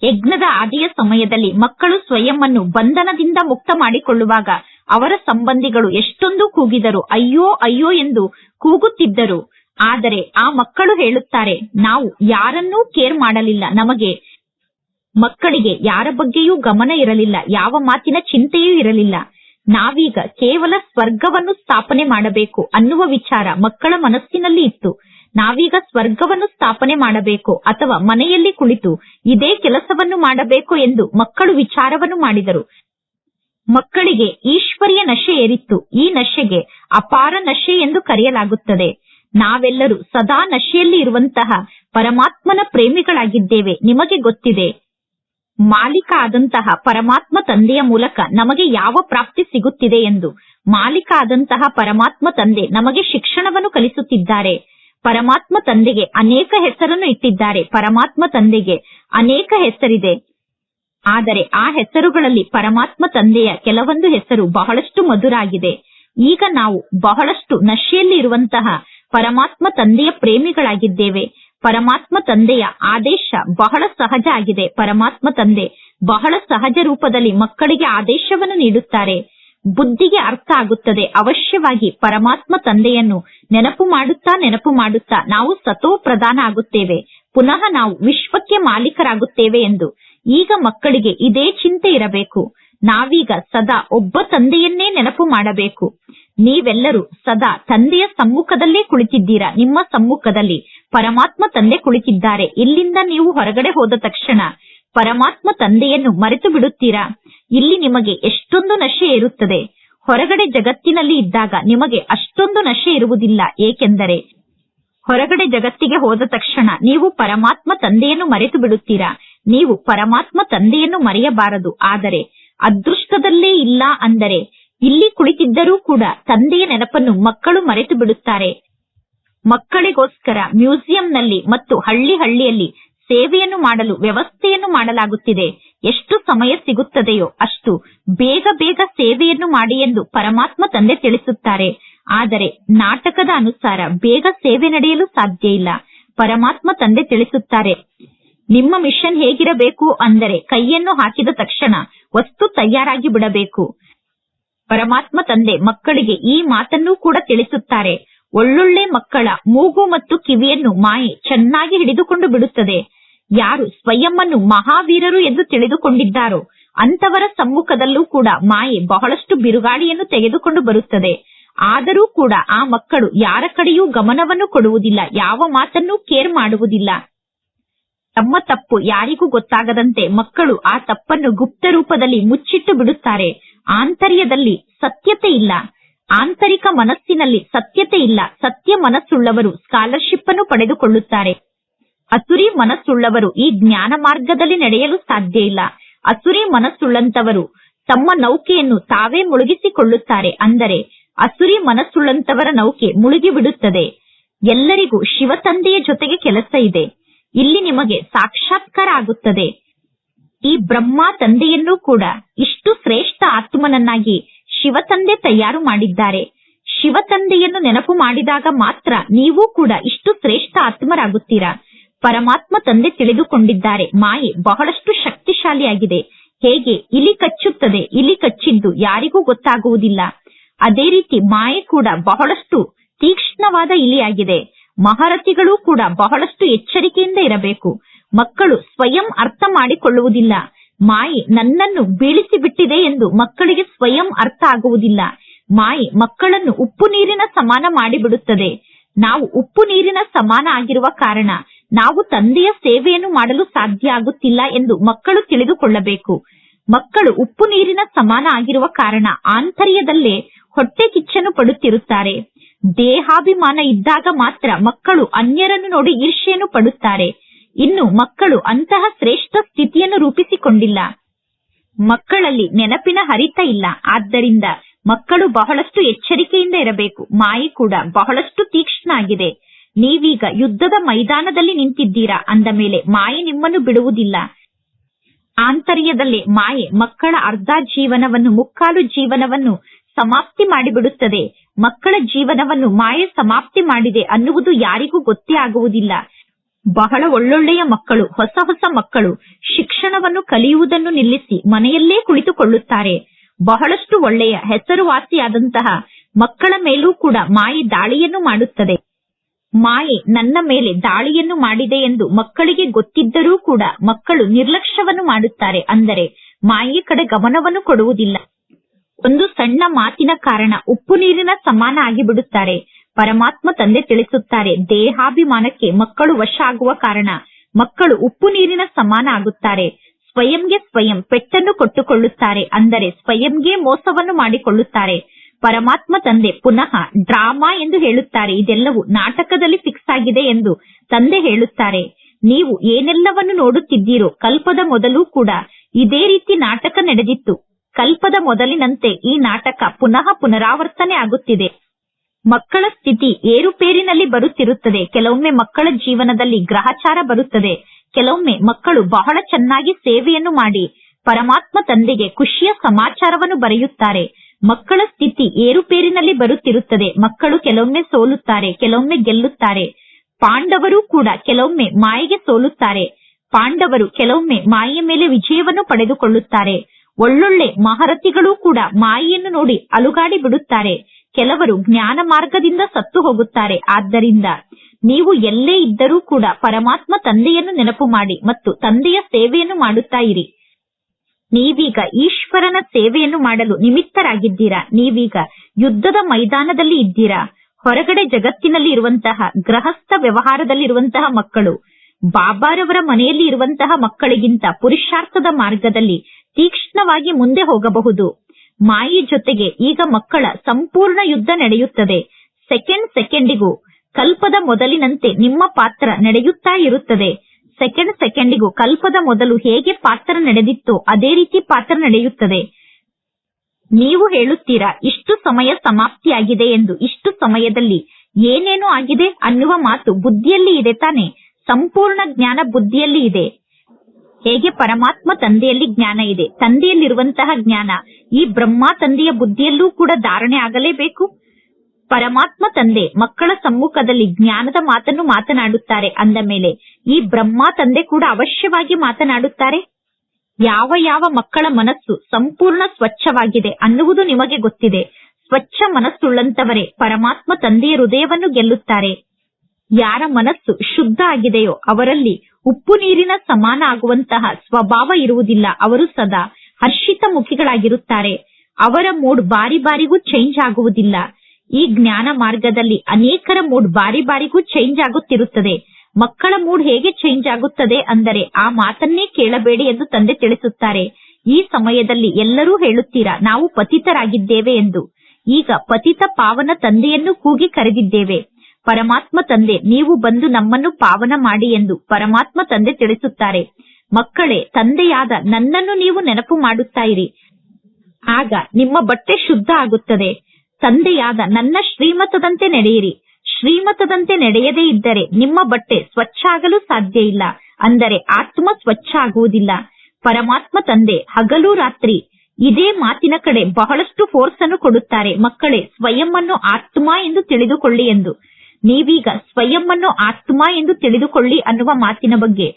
ಯಜ್ಞದ ಆದಿಯ ಸಮಯದಲ್ಲಿ ಮಕ್ಕಳು ಸ್ವಯಂ ಬಂಧನದಿಂದ ಮುಕ್ತ ಮಾಡಿಕೊಳ್ಳುವಾಗ ಅವರ ಸಂಬಂಧಿಗಳು ಎಷ್ಟೊಂದು ಕೂಗಿದರು, ಅಯ್ಯೋ ಅಯ್ಯೋ ಎಂದು ಕೂಗುತ್ತಿದ್ದರು. ಆದರೆ ಆ ಮಕ್ಕಳು ಹೇಳುತ್ತಾರೆ, ನಾವು ಯಾರನ್ನೂ ಕೇರ್ ಮಾಡಲಿಲ್ಲ, ನಮಗೆ ಮಕ್ಕಳಿಗೆ ಯಾರ ಬಗ್ಗೆಯೂ ಗಮನ ಇರಲಿಲ್ಲ, ಯಾವ ಮಾತಿನ ಚಿಂತೆಯೂ ಇರಲಿಲ್ಲ. ನಾವೀಗ ಕೇವಲ ಸ್ವರ್ಗವನ್ನು ಸ್ಥಾಪನೆ ಮಾಡಬೇಕು ಅನ್ನುವ ವಿಚಾರ ಮಕ್ಕಳ ಮನಸ್ಸಿನಲ್ಲಿ ಇತ್ತು. ನಾವೀಗ ಸ್ವರ್ಗವನ್ನು ಸ್ಥಾಪನೆ ಮಾಡಬೇಕು ಅಥವಾ ಮನೆಯಲ್ಲಿ ಕುಳಿತು ಇದೇ ಕೆಲಸವನ್ನು ಮಾಡಬೇಕು ಎಂದು ಮಕ್ಕಳು ವಿಚಾರವನ್ನು ಮಾಡಿದರು. ಮಕ್ಕಳಿಗೆ ಈಶ್ವರಿಯ ನಶೆ ಏರಿತ್ತು. ಈ ನಶೆಗೆ ಅಪಾರ ನಶೆ ಎಂದು ಕರೆಯಲಾಗುತ್ತದೆ. ನಾವೆಲ್ಲರೂ ಸದಾ ನಶೆಯಲ್ಲಿ ಇರುವಂತಹ ಪರಮಾತ್ಮನ ಪ್ರೇಮಿಗಳಾಗಿದ್ದೇವೆ. ನಿಮಗೆ ಗೊತ್ತಿದೆ ಮಾಲೀಕ ಆದಂತಹ ಪರಮಾತ್ಮ ತಂದೆಯ ಮೂಲಕ ನಮಗೆ ಯಾವ ಪ್ರಾಪ್ತಿ ಸಿಗುತ್ತಿದೆ ಎಂದು ಮಾಲೀಕ ಆದಂತಹ ಪರಮಾತ್ಮ ತಂದೆ ನಮಗೆ ಶಿಕ್ಷಣವನ್ನು ಕಲಿಸುತ್ತಿದ್ದಾರೆ. ಪರಮಾತ್ಮ ತಂದೆಗೆ ಅನೇಕ ಹೆಸರನ್ನು ಇಟ್ಟಿದ್ದಾರೆ. ಪರಮಾತ್ಮ ತಂದೆಗೆ ಅನೇಕ ಹೆಸರಿದೆ. ಆದರೆ ಆ ಹೆಸರುಗಳಲ್ಲಿ ಪರಮಾತ್ಮ ತಂದೆಯ ಕೆಲವೊಂದು ಹೆಸರು ಬಹಳಷ್ಟು ಮಧುರಾಗಿದೆ. ಈಗ ನಾವು ಬಹಳಷ್ಟು ನಶೆಯಲ್ಲಿ ಇರುವಂತಹ ಪರಮಾತ್ಮ ತಂದೆಯ ಪ್ರೇಮಿಗಳಾಗಿದ್ದೇವೆ. ಪರಮಾತ್ಮ ತಂದೆಯ ಆದೇಶ ಬಹಳ ಸಹಜ ಆಗಿದೆ. ಪರಮಾತ್ಮ ತಂದೆ ಬಹಳ ಸಹಜ ರೂಪದಲ್ಲಿ ಮಕ್ಕಳಿಗೆ ಆದೇಶವನ್ನು ನೀಡುತ್ತಾರೆ. ಬುದ್ಧಿಗೆ ಅರ್ಥ ಆಗುತ್ತದೆ. ಅವಶ್ಯವಾಗಿ ಪರಮಾತ್ಮ ತಂದೆಯನ್ನು ನೆನಪು ಮಾಡುತ್ತಾ ನೆನಪು ಮಾಡುತ್ತಾ ನಾವು ಸತೋ ಪ್ರಧಾನ ಆಗುತ್ತೇವೆ. ಪುನಃ ನಾವು ವಿಶ್ವಕ್ಕೆ ಮಾಲೀಕರಾಗುತ್ತೇವೆ ಎಂದು ಈಗ ಮಕ್ಕಳಿಗೆ ಇದೇ ಚಿಂತೆ ಇರಬೇಕು. ನಾವೀಗ ಸದಾ ಒಬ್ಬ ತಂದೆಯನ್ನೇ ನೆನಪು ಮಾಡಬೇಕು. ನೀವೆಲ್ಲರೂ ಸದಾ ತಂದೆಯ ಸಮ್ಮುಖದಲ್ಲೇ ಕುಳಿತಿದ್ದೀರಾ? ನಿಮ್ಮ ಸಮ್ಮುಖದಲ್ಲಿ ಪರಮಾತ್ಮ ತಂದೆ ಕುಳಿತಿದ್ದಾರೆ. ಇಲ್ಲಿಂದ ನೀವು ಹೊರಗಡೆ ಹೋದ ತಕ್ಷಣ ಪರಮಾತ್ಮ ತಂದೆಯನ್ನು ಮರೆತು ಬಿಡುತ್ತೀರಾ? ಇಲ್ಲಿ ನಿಮಗೆ ಎಷ್ಟೊಂದು ನಶೆ ಇರುತ್ತದೆ ಹೊರಗಡೆ ಜಗತ್ತಿನಲ್ಲಿ ಇದ್ದಾಗ ನಿಮಗೆ ಅಷ್ಟೊಂದು ನಶೆ ಇರುವುದಿಲ್ಲ. ಏಕೆಂದರೆ ಹೊರಗಡೆ ಜಗತ್ತಿಗೆ ಹೋದ ತಕ್ಷಣ ನೀವು ಪರಮಾತ್ಮ ತಂದೆಯನ್ನು ಮರೆತು ಬಿಡುತ್ತೀರಾ? ನೀವು ಪರಮಾತ್ಮ ತಂದೆಯನ್ನು ಮರೆಯಬಾರದು. ಆದರೆ ಅದೃಷ್ಟದಲ್ಲೇ ಇಲ್ಲ ಅಂದರೆ ಇಲ್ಲಿ ಕುಳಿತಿದ್ದರೂ ಕೂಡ ತಂದೆಯ ನೆನಪನ್ನು ಮಕ್ಕಳು ಮರೆತು ಬಿಡುತ್ತಾರೆ. ಮಕ್ಕಳಿಗೋಸ್ಕರ ಮ್ಯೂಸಿಯಂನಲ್ಲಿ ಮತ್ತು ಹಳ್ಳಿ ಹಳ್ಳಿಯಲ್ಲಿ ಸೇವೆಯನ್ನು ಮಾಡಲು ವ್ಯವಸ್ಥೆಯನ್ನು ಮಾಡಲಾಗುತ್ತಿದೆ. ಎಷ್ಟು ಸಮಯ ಸಿಗುತ್ತದೆಯೋ ಅಷ್ಟು ಬೇಗ ಬೇಗ ಸೇವೆಯನ್ನು ಮಾಡಿ ಎಂದು ಪರಮಾತ್ಮ ತಂದೆ ತಿಳಿಸುತ್ತಾರೆ. ಆದರೆ ನಾಟಕದ ಅನುಸಾರ ಬೇಗ ಸೇವೆ ನಡೆಯಲು ಸಾಧ್ಯ ಇಲ್ಲ. ಪರಮಾತ್ಮ ತಂದೆ ತಿಳಿಸುತ್ತಾರೆ. ನಿಮ್ಮ ಮಿಷನ್ ಹೇಗಿರಬೇಕು ಅಂದರೆ ಕೈಯನ್ನು ಹಾಕಿದ ತಕ್ಷಣ ವಸ್ತು ತಯಾರಾಗಿ ಬಿಡಬೇಕು. ಪರಮಾತ್ಮ ತಂದೆ ಮಕ್ಕಳಿಗೆ ಈ ಮಾತನ್ನು ಕೂಡ ತಿಳಿಸುತ್ತಾರೆ. ಒಳ್ಳೊಳ್ಳೆ ಮಕ್ಕಳ ಮೂಗು ಮತ್ತು ಕಿವಿಯನ್ನು ಮಾಯೆ ಚೆನ್ನಾಗಿ ಹಿಡಿದುಕೊಂಡು ಬಿಡುತ್ತದೆ. ಯಾರು ಸ್ವಯಂವನ್ನು ಮಹಾವೀರರು ಎಂದು ತಿಳಿದುಕೊಂಡಿದ್ದಾರೋ ಅಂತವರ ಸಮ್ಮುಖದಲ್ಲೂ ಕೂಡ ಮಾಯೆ ಬಹಳಷ್ಟು ಬಿರುಗಾಳಿಯನ್ನು ತೆಗೆದುಕೊಂಡು ಬರುತ್ತದೆ. ಆದರೂ ಕೂಡ ಆ ಮಕ್ಕಳು ಯಾರ ಕಡೆಯೂ ಗಮನವನ್ನು ಕೊಡುವುದಿಲ್ಲ, ಯಾವ ಮಾತನ್ನೂ ಕೇರ್ ಮಾಡುವುದಿಲ್ಲ. ತಮ್ಮ ತಪ್ಪು ಯಾರಿಗೂ ಗೊತ್ತಾಗದಂತೆ ಮಕ್ಕಳು ಆ ತಪ್ಪನ್ನು ಗುಪ್ತ ರೂಪದಲ್ಲಿ ಮುಚ್ಚಿಟ್ಟು ಬಿಡುತ್ತಾರೆ. ಆಂತರ್ಯದಲ್ಲಿ ಸತ್ಯತೆ ಇಲ್ಲ. ಆಂತರಿಕ ಮನಸ್ಸಿನಲ್ಲಿ ಸತ್ಯತೆ ಇಲ್ಲ. ಸತ್ಯ ಮನಸ್ಸುಳ್ಳವರು ಸ್ಕಾಲರ್ಶಿಪ್ ಅನ್ನು ಪಡೆದುಕೊಳ್ಳುತ್ತಾರೆ. ಅಸುರಿ ಮನಸ್ಸುಳ್ಳವರು ಈ ಜ್ಞಾನ ಮಾರ್ಗದಲ್ಲಿ ನಡೆಯಲು ಸಾಧ್ಯ ಇಲ್ಲ. ಅಸುರಿ ಮನಸ್ಸುಳ್ಳಂತವರು ತಮ್ಮ ನೌಕೆಯನ್ನು ತಾವೇ ಮುಳುಗಿಸಿಕೊಳ್ಳುತ್ತಾರೆ. ಅಂದರೆ ಅಸುರಿ ಮನಸ್ಸುಳ್ಳಂತವರ ನೌಕೆ ಮುಳುಗಿ ಬಿಡುತ್ತದೆ ಎಲ್ಲರಿಗೂ ಶಿವತಂದೆಯ ಜೊತೆಗೆ ಕೆಲಸ ಇದೆ. ಇಲ್ಲಿ ನಿಮಗೆ ಸಾಕ್ಷಾತ್ಕಾರ ಆಗುತ್ತದೆ ಈ ಬ್ರಹ್ಮ ತಂದೆಯನ್ನೂ ಕೂಡ ಇಷ್ಟು ಶ್ರೇಷ್ಠ ಆತ್ಮನನ್ನಾಗಿ ಶಿವತಂದೆ ತಯಾರು ಮಾಡಿದ್ದಾರೆ. ಶಿವತಂದೆಯನ್ನು ನೆನಪು ಮಾಡಿದಾಗ ಮಾತ್ರ ನೀವು ಕೂಡ ಇಷ್ಟು ಶ್ರೇಷ್ಠ ಆತ್ಮರಾಗುತ್ತೀರಾ? ಪರಮಾತ್ಮ ತಂದೆ ತಿಳಿದುಕೊಂಡಿದ್ದಾರೆ. ಮಾಯೆ ಬಹಳಷ್ಟು ಶಕ್ತಿಶಾಲಿಯಾಗಿದೆ. ಹೇಗೆ? ಇಲಿ ಕಚ್ಚುತ್ತದೆ ಇಲಿ ಕಚ್ಚಿದ್ದು ಯಾರಿಗೂ ಗೊತ್ತಾಗುವುದಿಲ್ಲ. ಅದೇ ರೀತಿ ಮಾಯೆ ಕೂಡ ಬಹಳಷ್ಟು ತೀಕ್ಷ್ಣವಾದ ಇಲಿಯಾಗಿದೆ. ಮಹಾರಥಿಗಳು ಕೂಡ ಬಹಳಷ್ಟು ಎಚ್ಚರಿಕೆಯಿಂದ ಇರಬೇಕು. ಮಕ್ಕಳು ಸ್ವಯಂ ಅರ್ಥ ಮಾಡಿಕೊಳ್ಳುವುದಿಲ್ಲ. ಮಾಯಿ ನನ್ನನ್ನು ಬೀಳಿಸಿ ಬಿಟ್ಟಿದೆ ಎಂದು ಮಕ್ಕಳಿಗೆ ಸ್ವಯಂ ಅರ್ಥ ಆಗುವುದಿಲ್ಲ. ಮಾಯಿ ಮಕ್ಕಳನ್ನು ಉಪ್ಪು ನೀರಿನ ಸಮಾನ ಮಾಡಿಬಿಡುತ್ತದೆ. ನಾವು ಉಪ್ಪು ನೀರಿನ ಸಮಾನ ಆಗಿರುವ ಕಾರಣ ನಾವು ತಂದೆಯ ಸೇವೆಯನ್ನು ಮಾಡಲು ಸಾಧ್ಯ ಆಗುತ್ತಿಲ್ಲ ಎಂದು ಮಕ್ಕಳು ತಿಳಿದುಕೊಳ್ಳಬೇಕು. ಮಕ್ಕಳು ಉಪ್ಪು ನೀರಿನ ಸಮಾನ ಆಗಿರುವ ಕಾರಣ ಆಂತರ್ಯದಲ್ಲೇ ಹೊಟ್ಟೆ ಕಿಚ್ಚನ್ನು ಪಡುತ್ತಿರುತ್ತಾರೆ. ದೇಹಾಭಿಮಾನ ಇದ್ದಾಗ ಮಾತ್ರ ಮಕ್ಕಳು ಅನ್ಯರನ್ನು ನೋಡಿ ಈರ್ಷೆಯನ್ನು ಪಡುತ್ತಾರೆ. ಇನ್ನು ಮಕ್ಕಳು ಅಂತಹ ಶ್ರೇಷ್ಠ ಸ್ಥಿತಿಯನ್ನು ರೂಪಿಸಿಕೊಂಡಿಲ್ಲ. ಮಕ್ಕಳಲ್ಲಿ ನೆನಪಿನ ಹರಿತ ಇಲ್ಲ. ಆದ್ದರಿಂದ ಮಕ್ಕಳು ಬಹಳಷ್ಟು ಎಚ್ಚರಿಕೆಯಿಂದ ಇರಬೇಕು. ಮಾಯೆ ಕೂಡ ಬಹಳಷ್ಟು ತೀಕ್ಷ್ಣ ಆಗಿದೆ ನೀವೀಗ ಯುದ್ಧದ ಮೈದಾನದಲ್ಲಿ ನಿಂತಿದ್ದೀರಾ? ಅಂದ ಮೇಲೆ ಮಾಯೆ ನಿಮ್ಮನ್ನು ಬಿಡುವುದಿಲ್ಲ. ಆಂತರ್ಯದಲ್ಲಿ ಮಾಯೆ ಮಕ್ಕಳ ಅರ್ಧ ಜೀವನವನ್ನು, ಮುಕ್ಕಾಲು ಜೀವನವನ್ನು ಸಮಾಪ್ತಿ ಮಾಡಿಬಿಡುತ್ತದೆ. ಮಕ್ಕಳ ಜೀವನವನ್ನು ಮಾಯೆ ಸಮಾಪ್ತಿ ಮಾಡಿದೆ ಅನ್ನುವುದು ಯಾರಿಗೂ ಗೊತ್ತೇ ಆಗುವುದಿಲ್ಲ. ಬಹಳ ಒಳ್ಳೊಳ್ಳೆಯ ಮಕ್ಕಳು, ಹೊಸ ಹೊಸ ಮಕ್ಕಳು, ಶಿಕ್ಷಣವನ್ನು ಕಲಿಯುವುದನ್ನು ನಿಲ್ಲಿಸಿ ಮನೆಯಲ್ಲೇ ಕುಳಿತುಕೊಳ್ಳುತ್ತಾರೆ. ಬಹಳಷ್ಟು ಒಳ್ಳೆಯ ಹೆಸರುವಾಸಿಯಾದಂತಹ ಮಕ್ಕಳ ಮೇಲೂ ಕೂಡ ಮಾಯೆ ದಾಳಿಯನ್ನು ಮಾಡುತ್ತದೆ. ಮಾಯೆ ನನ್ನ ಮೇಲೆ ದಾಳಿಯನ್ನು ಮಾಡಿದೆ ಎಂದು ಮಕ್ಕಳಿಗೆ ಗೊತ್ತಿದ್ದರೂ ಕೂಡ ಮಕ್ಕಳು ನಿರ್ಲಕ್ಷ್ಯವನ್ನು ಮಾಡುತ್ತಾರೆ. ಅಂದರೆ ಮಾಯೆ ಕಡೆ ಗಮನವನ್ನು ಕೊಡುವುದಿಲ್ಲ. ಒಂದು ಸಣ್ಣ ಮಾತಿನ ಕಾರಣ ಉಪ್ಪು ನೀರಿನ ಸಮಾನ ಆಗಿಬಿಡುತ್ತಾರೆ. ಪರಮಾತ್ಮ ತಂದೆ ತಿಳಿಸುತ್ತಾರೆ, ದೇಹಾಭಿಮಾನಕ್ಕೆ ಮಕ್ಕಳು ವಶ ಆಗುವ ಕಾರಣ. ಮಕ್ಕಳು ಉಪ್ಪು ನೀರಿನ ಸಮಾನ ಆಗುತ್ತಾರೆ. ಸ್ವಯಂಗೆ ಸ್ವಯಂ ಪೆಟ್ಟನ್ನು ಕೊಟ್ಟುಕೊಳ್ಳುತ್ತಾರೆ, ಅಂದರೆ ಸ್ವಯಂಗೆ ಮೋಸವನ್ನು ಮಾಡಿಕೊಳ್ಳುತ್ತಾರೆ. ಪರಮಾತ್ಮ ತಂದೆ ಪುನಃ ಡ್ರಾಮಾ ಎಂದು ಹೇಳುತ್ತಾರೆ, ಇದೆಲ್ಲವೂ ನಾಟಕದಲ್ಲಿ ಫಿಕ್ಸ್ ಆಗಿದೆ ಎಂದು ತಂದೆ ಹೇಳುತ್ತಾರೆ. ನೀವು ಏನೆಲ್ಲವನ್ನು ನೋಡುತ್ತಿದ್ದೀರೋ ಕಲ್ಪದ ಮೊದಲು ಕೂಡ ಇದೇ ರೀತಿ ನಾಟಕ ನಡೆದಿತ್ತು. ಕಲ್ಪದ ಮೊದಲಿನಂತೆ ಈ ನಾಟಕ ಪುನಃ ಪುನರಾವರ್ತನೆ ಆಗುತ್ತಿದೆ. ಮಕ್ಕಳ ಸ್ಥಿತಿ ಏರುಪೇರಿನಲ್ಲಿ ಬರುತ್ತಿರುತ್ತದೆ. ಕೆಲವೊಮ್ಮೆ ಮಕ್ಕಳ ಜೀವನದಲ್ಲಿ ಗ್ರಹಚಾರ ಬರುತ್ತದೆ. ಕೆಲವೊಮ್ಮೆ ಮಕ್ಕಳು ಬಹಳ ಚೆನ್ನಾಗಿ ಸೇವೆಯನ್ನು ಮಾಡಿ ಪರಮಾತ್ಮ ತಂದೆಗೆ ಖುಷಿಯ ಸಮಾಚಾರವನ್ನು ಬರೆಯುತ್ತಾರೆ. ಮಕ್ಕಳ ಸ್ಥಿತಿ ಏರುಪೇರಿನಲ್ಲಿ ಬರುತ್ತಿರುತ್ತದೆ. ಮಕ್ಕಳು ಕೆಲವೊಮ್ಮೆ ಸೋಲುತ್ತಾರೆ, ಕೆಲವೊಮ್ಮೆ ಗೆಲ್ಲುತ್ತಾರೆ. ಪಾಂಡವರು ಕೂಡ ಕೆಲವೊಮ್ಮೆ ಮಾಯೆಗೆ ಸೋಲುತ್ತಾರೆ. ಪಾಂಡವರು ಕೆಲವೊಮ್ಮೆ ಮಾಯೆಯ ಮೇಲೆ ವಿಜಯವನ್ನು ಪಡೆದುಕೊಳ್ಳುತ್ತಾರೆ. ಒಳ್ಳೊಳ್ಳೆ ಮಹಾರಥಿಗಳು ಕೂಡ ಮಾಯಿಯನ್ನು ನೋಡಿ ಅಲುಗಾಡಿ ಬಿಡುತ್ತಾರೆ. ಕೆಲವರು ಜ್ಞಾನ ಮಾರ್ಗದಿಂದ ಸತ್ತು ಹೋಗುತ್ತಾರೆ. ಆದ್ದರಿಂದ ನೀವು ಎಲ್ಲೇ ಇದ್ದರೂ ಕೂಡ ಪರಮಾತ್ಮ ತಂದೆಯನ್ನು ನೆನಪು ಮಾಡಿ ಮತ್ತು ತಂದೆಯ ಸೇವೆಯನ್ನು ಮಾಡುತ್ತಾ ಇರಿ. ನೀವೀಗ ಈಶ್ವರನ ಸೇವೆಯನ್ನು ಮಾಡಲು ನಿಮಿತ್ತರಾಗಿದ್ದೀರಾ? ನೀವೀಗ ಯುದ್ಧದ ಮೈದಾನದಲ್ಲಿ ಇದ್ದೀರಾ? ಹೊರಗಡೆ ಜಗತ್ತಿನಲ್ಲಿ ಇರುವಂತಹ ಗೃಹಸ್ಥ ವ್ಯವಹಾರದಲ್ಲಿರುವಂತಹ ಮಕ್ಕಳು, ಬಾಬಾರವರ ಮನೆಯಲ್ಲಿ ಇರುವಂತಹ ಮಕ್ಕಳಿಗಿಂತ ಪುರುಷಾರ್ಥದ ಮಾರ್ಗದಲ್ಲಿ ತೀಕ್ಷ್ಣವಾಗಿ ಮುಂದೆ ಹೋಗಬಹುದು. ಮಾಯಿ ಜೊತೆಗೆ ಈಗ ಮಕ್ಕಳ ಸಂಪೂರ್ಣ ಯುದ್ಧ ನಡೆಯುತ್ತದೆ. ಸೆಕೆಂಡ್ ಸೆಕೆಂಡಿಗೂ ಕಲ್ಪದ ಮೊದಲಿನಂತೆ ನಿಮ್ಮ ಪಾತ್ರ ನಡೆಯುತ್ತಾ ಇರುತ್ತದೆ. ಸೆಕೆಂಡ್ ಸೆಕೆಂಡಿಗೂ ಕಲ್ಪದ ಮೊದಲು ಹೇಗೆ ಪಾತ್ರ ನಡೆದಿತ್ತೋ ಅದೇ ರೀತಿ ಪಾತ್ರ ನಡೆಯುತ್ತದೆ. ನೀವು ಹೇಳುತ್ತೀರಾ, ಇಷ್ಟು ಸಮಯ ಸಮಾಪ್ತಿಯಾಗಿದೆ ಎಂದು, ಇಷ್ಟು ಸಮಯದಲ್ಲಿ ಏನೇನು ಆಗಿದೆ ಅನ್ನುವ ಮಾತು ಬುದ್ಧಿಯಲ್ಲಿ ಇದೆ ತಾನೆ. ಸಂಪೂರ್ಣ ಜ್ಞಾನ ಬುದ್ಧಿಯಲ್ಲಿ ಇದೆ. ಹೇಗೆ ಪರಮಾತ್ಮ ತಂದೆಯಲ್ಲಿ ಜ್ಞಾನ ಇದೆ, ತಂದೆಯಲ್ಲಿರುವಂತಹ ಜ್ಞಾನ, ಈ ಬ್ರಹ್ಮ ತಂದೆಯ ಬುದ್ಧಿಯಲ್ಲೂ ಕೂಡ ಧಾರಣೆ ಆಗಲೇಬೇಕು? ಪರಮಾತ್ಮ ತಂದೆ ಮಕ್ಕಳ ಸಮ್ಮುಖದಲ್ಲಿ ಜ್ಞಾನದ ಮಾತನ್ನು ಮಾತನಾಡುತ್ತಾರೆ ಅಂದ ಮೇಲೆ ಈ ಬ್ರಹ್ಮ ತಂದೆ ಕೂಡ ಅವಶ್ಯವಾಗಿ ಮಾತನಾಡುತ್ತಾರೆ? ಯಾವ ಯಾವ ಮಕ್ಕಳ ಮನಸ್ಸು ಸಂಪೂರ್ಣ ಸ್ವಚ್ಛವಾಗಿದೆ ಅನ್ನುವುದು ನಿಮಗೆ ಗೊತ್ತಿದೆ. ಸ್ವಚ್ಛ ಮನಸ್ಸುಳ್ಳಂತವರೇ ಪರಮಾತ್ಮ ತಂದೆಯ ಹೃದಯವನ್ನು ಗೆಲ್ಲುತ್ತಾರೆ. ಯಾರ ಮನಸ್ಸು ಶುದ್ಧ ಆಗಿದೆಯೋ ಅವರಲ್ಲಿ ಉಪ್ಪು ನೀರಿನ ಸಮಾನ ಆಗುವಂತಹ ಸ್ವಭಾವ ಇರುವುದಿಲ್ಲ. ಅವರು ಸದಾ ಹರ್ಷಿತ ಮುಖಿಗಳಾಗಿರುತ್ತಾರೆ. ಅವರ ಮೂಡ್ ಬಾರಿ ಬಾರಿಗೂ ಚೇಂಜ್ ಆಗುವುದಿಲ್ಲ. ಈ ಜ್ಞಾನ ಮಾರ್ಗದಲ್ಲಿ ಅನೇಕರ ಮೂಡ್ ಬಾರಿ ಬಾರಿಗೂ ಚೇಂಜ್ ಆಗುತ್ತಿರುತ್ತದೆ. ಮಕ್ಕಳ ಮೂಡ್ ಹೇಗೆ ಚೇಂಜ್ ಆಗುತ್ತದೆ ಅಂದರೆ ಆ ಮಾತನ್ನೇ ಕೇಳಬೇಡಿ ಎಂದು ತಂದೆ ತಿಳಿಸುತ್ತಾರೆ. ಈ ಸಮಯದಲ್ಲಿ ಎಲ್ಲರೂ ಹೇಳುತ್ತೀರಾ, ನಾವು ಪತಿತರಾಗಿದ್ದೇವೆ ಎಂದು. ಈಗ ಪತಿತ ಪಾವನ ತಂದೆಯನ್ನು ಕೂಗಿ ಕರೆದಿದ್ದೇವೆ. ಪರಮಾತ್ಮ ತಂದೆ, ನೀವು ಬಂದು ನಮ್ಮನ್ನು ಪಾವನ ಮಾಡಿ ಎಂದು ಪರಮಾತ್ಮ ತಂದೆ ತಿಳಿಸುತ್ತಾರೆ. ಮಕ್ಕಳೇ, ತಂದೆಯಾದ ನನ್ನನ್ನು ನೀವು ನೆನಪು ಮಾಡುತ್ತಾ ಇರಿ. ಆಗ ನಿಮ್ಮ ಬಟ್ಟೆ ಶುದ್ಧ ಆಗುತ್ತದೆ. ತಂದೆಯಾದ ನನ್ನ ಶ್ರೀಮತದಂತೆ ನಡೆಯಿರಿ. ಶ್ರೀಮತದಂತೆ ನಡೆಯದೇ ಇದ್ದರೆ ನಿಮ್ಮ ಬಟ್ಟೆ ಸ್ವಚ್ಛ ಆಗಲು ಸಾಧ್ಯ ಇಲ್ಲ. ಅಂದರೆ ಆತ್ಮ ಸ್ವಚ್ಛ ಆಗುವುದಿಲ್ಲ. ಪರಮಾತ್ಮ ತಂದೆ, ಹಗಲು ರಾತ್ರಿ. ಇದೇ ಮಾತಿನ ಕಡೆ ಬಹಳಷ್ಟು ಫೋರ್ಸ್ ಅನ್ನು ಕೊಡುತ್ತಾರೆ. ಮಕ್ಕಳೇ, ಸ್ವಯಂ ಅನ್ನು ಆತ್ಮ ಎಂದು ತಿಳಿದುಕೊಳ್ಳಿ ಎಂದು. ನೀವೀಗ ಸ್ವಯಂ ಆತ್ಮ ಎಂದು ತಿಳಿದುಕೊಳ್ಳಿ ಅನ್ನುವ ಮಾತಿನ ಬಗ್ಗೆ.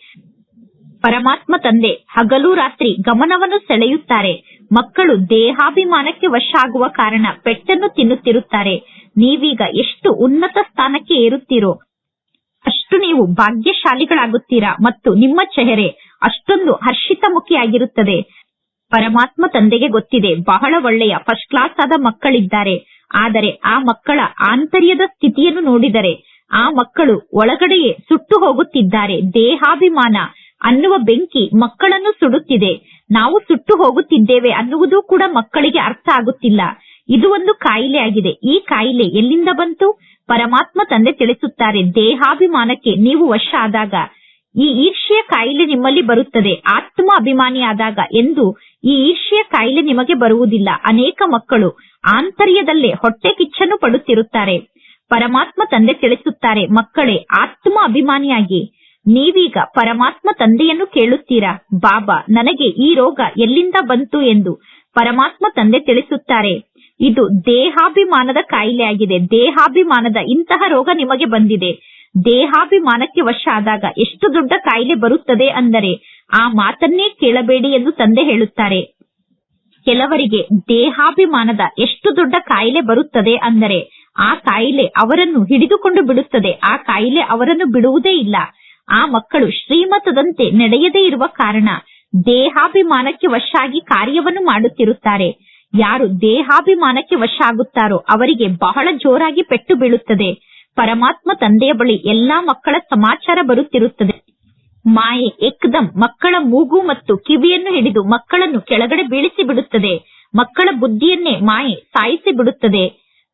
ಪರಮಾತ್ಮ ತಂದೆ, ಹಗಲು ರಾತ್ರಿ ಗಮನವನ್ನು ಸೆಳೆಯುತ್ತಾರೆ. ಮಕ್ಕಳು ದೇಹಾಭಿಮಾನಕ್ಕೆ ವಶ ಆಗುವ ಕಾರಣ ಪೆಟ್ಟನ್ನು ತಿನ್ನುತ್ತಿರುತ್ತಾರೆ. ನೀವೀಗ ಎಷ್ಟು ಉನ್ನತ ಸ್ಥಾನಕ್ಕೆ ಏರುತ್ತೀರೋ, ಅಷ್ಟು ನೀವು ಭಾಗ್ಯಶಾಲಿಗಳಾಗುತ್ತೀರಾ ಮತ್ತು ನಿಮ್ಮ ಚೆಹರೆ ಅಷ್ಟೊಂದು ಹರ್ಷಿತಮುಖಿಯಾಗಿರುತ್ತದೆ. ಪರಮಾತ್ಮ ತಂದೆಗೆ ಗೊತ್ತಿದೆ, ಬಹಳ ಒಳ್ಳೆಯ ಫಸ್ಟ್ ಕ್ಲಾಸ್ ಆದ ಮಕ್ಕಳಿದ್ದಾರೆ. ಆದರೆ ಆ ಮಕ್ಕಳ ಆಂತರ್ಯದ ಸ್ಥಿತಿಯನ್ನು ನೋಡಿದರೆ ಆ ಮಕ್ಕಳು ಒಳಗಡೆಯೇ ಸುಟ್ಟು ಹೋಗುತ್ತಿದ್ದಾರೆ ದೇಹಾಭಿಮಾನ ಅನ್ನುವ ಬೆಂಕಿ ಮಕ್ಕಳನ್ನು ಸುಡುತ್ತಿದೆ. ನಾವು ಸುಟ್ಟು ಹೋಗುತ್ತಿದ್ದೇವೆ ಅನ್ನುವುದು ಕೂಡ ಮಕ್ಕಳಿಗೆ ಅರ್ಥ ಆಗುತ್ತಿಲ್ಲ. ಇದು ಒಂದು ಕಾಯಿಲೆ ಆಗಿದೆ. ಈ ಕಾಯಿಲೆ ಎಲ್ಲಿಂದ ಬಂತು? ಪರಮಾತ್ಮ ತಂದೆ ತಿಳಿಸುತ್ತಾರೆ, ದೇಹಾಭಿಮಾನಕ್ಕೆ ನೀವು ವಶ ಆದಾಗ. ಈ ಈರ್ಷ್ಯ ಕಾಯಿಲೆ ನಿಮ್ಮಲ್ಲಿ ಬರುತ್ತದೆ. ಆತ್ಮ ಅಭಿಮಾನಿಯಾದಾಗ ಎಂದು ಈ ಈರ್ಷ್ಯ ಕಾಯಿಲೆ ನಿಮಗೆ ಬರುವುದಿಲ್ಲ. ಅನೇಕ ಮಕ್ಕಳು ಆಂತರ್ಯದಲ್ಲೇ ಹೊಟ್ಟೆ ಕಿಚ್ಚನ್ನು ಪಡುತ್ತಿರುತ್ತಾರೆ. ಪರಮಾತ್ಮ ತಂದೆ ತಿಳಿಸುತ್ತಾರೆ, ಮಕ್ಕಳೇ ಆತ್ಮ ಅಭಿಮಾನಿಯಾಗಿ ನೀವೀಗ ಪರಮಾತ್ಮ ತಂದೆಯನ್ನು ಕೇಳುತ್ತೀರಾ? ಬಾಬಾ, ನನಗೆ ಈ ರೋಗ ಎಲ್ಲಿಂದ ಬಂತು ಎಂದು ಪರಮಾತ್ಮ ತಂದೆ ತಿಳಿಸುತ್ತಾರೆ. ಇದು ದೇಹಾಭಿಮಾನದ ಕಾಯಿಲೆಯಾಗಿದೆ ದೇಹಾಭಿಮಾನದ ಇಂತಹ ರೋಗ ನಿಮಗೆ ಬಂದಿದೆ. ದೇಹಾಭಿಮಾನಕ್ಕೆ ವಶ ಆದಾಗ ಎಷ್ಟು ದೊಡ್ಡ ಕಾಯಿಲೆ ಬರುತ್ತದೆ ಅಂದರೆ ಆ ಮಾತನ್ನೇ ಕೇಳಬೇಡಿ ಎಂದು ತಂದೆ ಹೇಳುತ್ತಾರೆ. ಕೆಲವರಿಗೆ ದೇಹಾಭಿಮಾನದ ಎಷ್ಟು ದೊಡ್ಡ ಕಾಯಿಲೆ ಬರುತ್ತದೆ ಅಂದರೆ ಆ ಕಾಯಿಲೆ ಅವರನ್ನು ಹಿಡಿದುಕೊಂಡು ಬಿಡುತ್ತದೆ, ಆ ಕಾಯಿಲೆ ಅವರನ್ನು ಬಿಡುವುದೇ ಇಲ್ಲ. ಆ ಮಕ್ಕಳು ಶ್ರೀಮತದಂತೆ ನಡೆಯದೇ ಇರುವ ಕಾರಣ ದೇಹಾಭಿಮಾನಕ್ಕೆ ವಶಾಗಿ ಕಾರ್ಯವನ್ನು ಮಾಡುತ್ತಿರುತ್ತಾರೆ. ಯಾರು ದೇಹಾಭಿಮಾನಕ್ಕೆ ವಶ ಆಗುತ್ತಾರೋ ಅವರಿಗೆ ಬಹಳ ಜೋರಾಗಿ ಪೆಟ್ಟು ಬೀಳುತ್ತದೆ. ಪರಮಾತ್ಮ ತಂದೆಯ ಬಳಿ ಎಲ್ಲಾ ಮಕ್ಕಳ ಸಮಾಚಾರ ಬರುತ್ತಿರುತ್ತದೆ. ಮಾಯೆ ಎಕ್ದಂ ಮಕ್ಕಳ ಮೂಗು ಮತ್ತು ಕಿವಿಯನ್ನು ಹಿಡಿದು ಮಕ್ಕಳನ್ನು ಕೆಳಗಡೆ ಬೀಳಿಸಿ ಬಿಡುತ್ತದೆ. ಮಕ್ಕಳ ಬುದ್ಧಿಯನ್ನೇ ಮಾಯೆ ಸಾಯಿಸಿ ಬಿಡುತ್ತದೆ.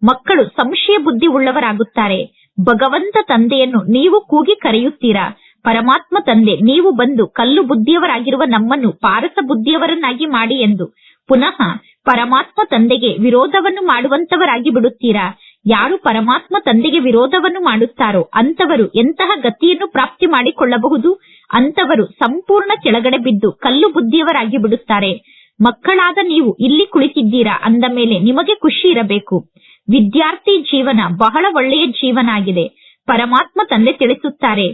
ಮಕ್ಕಳು ಸಂಶಯ ಬುದ್ಧಿ ಉಳ್ಳವರಾಗುತ್ತಾರೆ. ಭಗವಂತ ತಂದೆಯನ್ನು ನೀವು ಕೂಗಿ ಕರೆಯುತ್ತೀರಾ? ಪರಮಾತ್ಮ ತಂದೆ, ನೀವು ಬಂದು ಕಲ್ಲು ಬುದ್ಧಿಯವರಾಗಿರುವ ನಮ್ಮನ್ನು ಪಾರಸ ಬುದ್ಧಿಯವರನ್ನಾಗಿ ಮಾಡಿ ಎಂದು. ಪುನಃ ಪರಮಾತ್ಮ ತಂದೆಗೆ ವಿರೋಧವನ್ನು ಮಾಡುವಂತವರಾಗಿ ಬಿಡುತ್ತೀರಾ? ಯಾರು ಪರಮಾತ್ಮ ತಂದೆಗೆ ವಿರೋಧವನ್ನು ಮಾಡುತ್ತಾರೋ ಅಂತವರು ಎಂತಹ ಗತಿಯನ್ನು ಪ್ರಾಪ್ತಿ ಮಾಡಿಕೊಳ್ಳಬಹುದು? ಅಂತವರು ಸಂಪೂರ್ಣ ಕೆಳಗಡೆ ಬಿದ್ದು ಕಲ್ಲು ಬುದ್ಧಿಯವರಾಗಿ ಬಿಡುತ್ತಾರೆ. ಮಕ್ಕಳಾದ ನೀವು ಇಲ್ಲಿ ಕುಳಿತಿದ್ದೀರಾ ಅಂದ ಮೇಲೆ ನಿಮಗೆ ಖುಷಿ ಇರಬೇಕು. ವಿದ್ಯಾರ್ಥಿ ಜೀವನ ಬಹಳ ಒಳ್ಳೆಯ ಜೀವನ ಆಗಿದೆ ಪರಮಾತ್ಮ ತಂದೆ ತಿಳಿಸುತ್ತಾರೆ.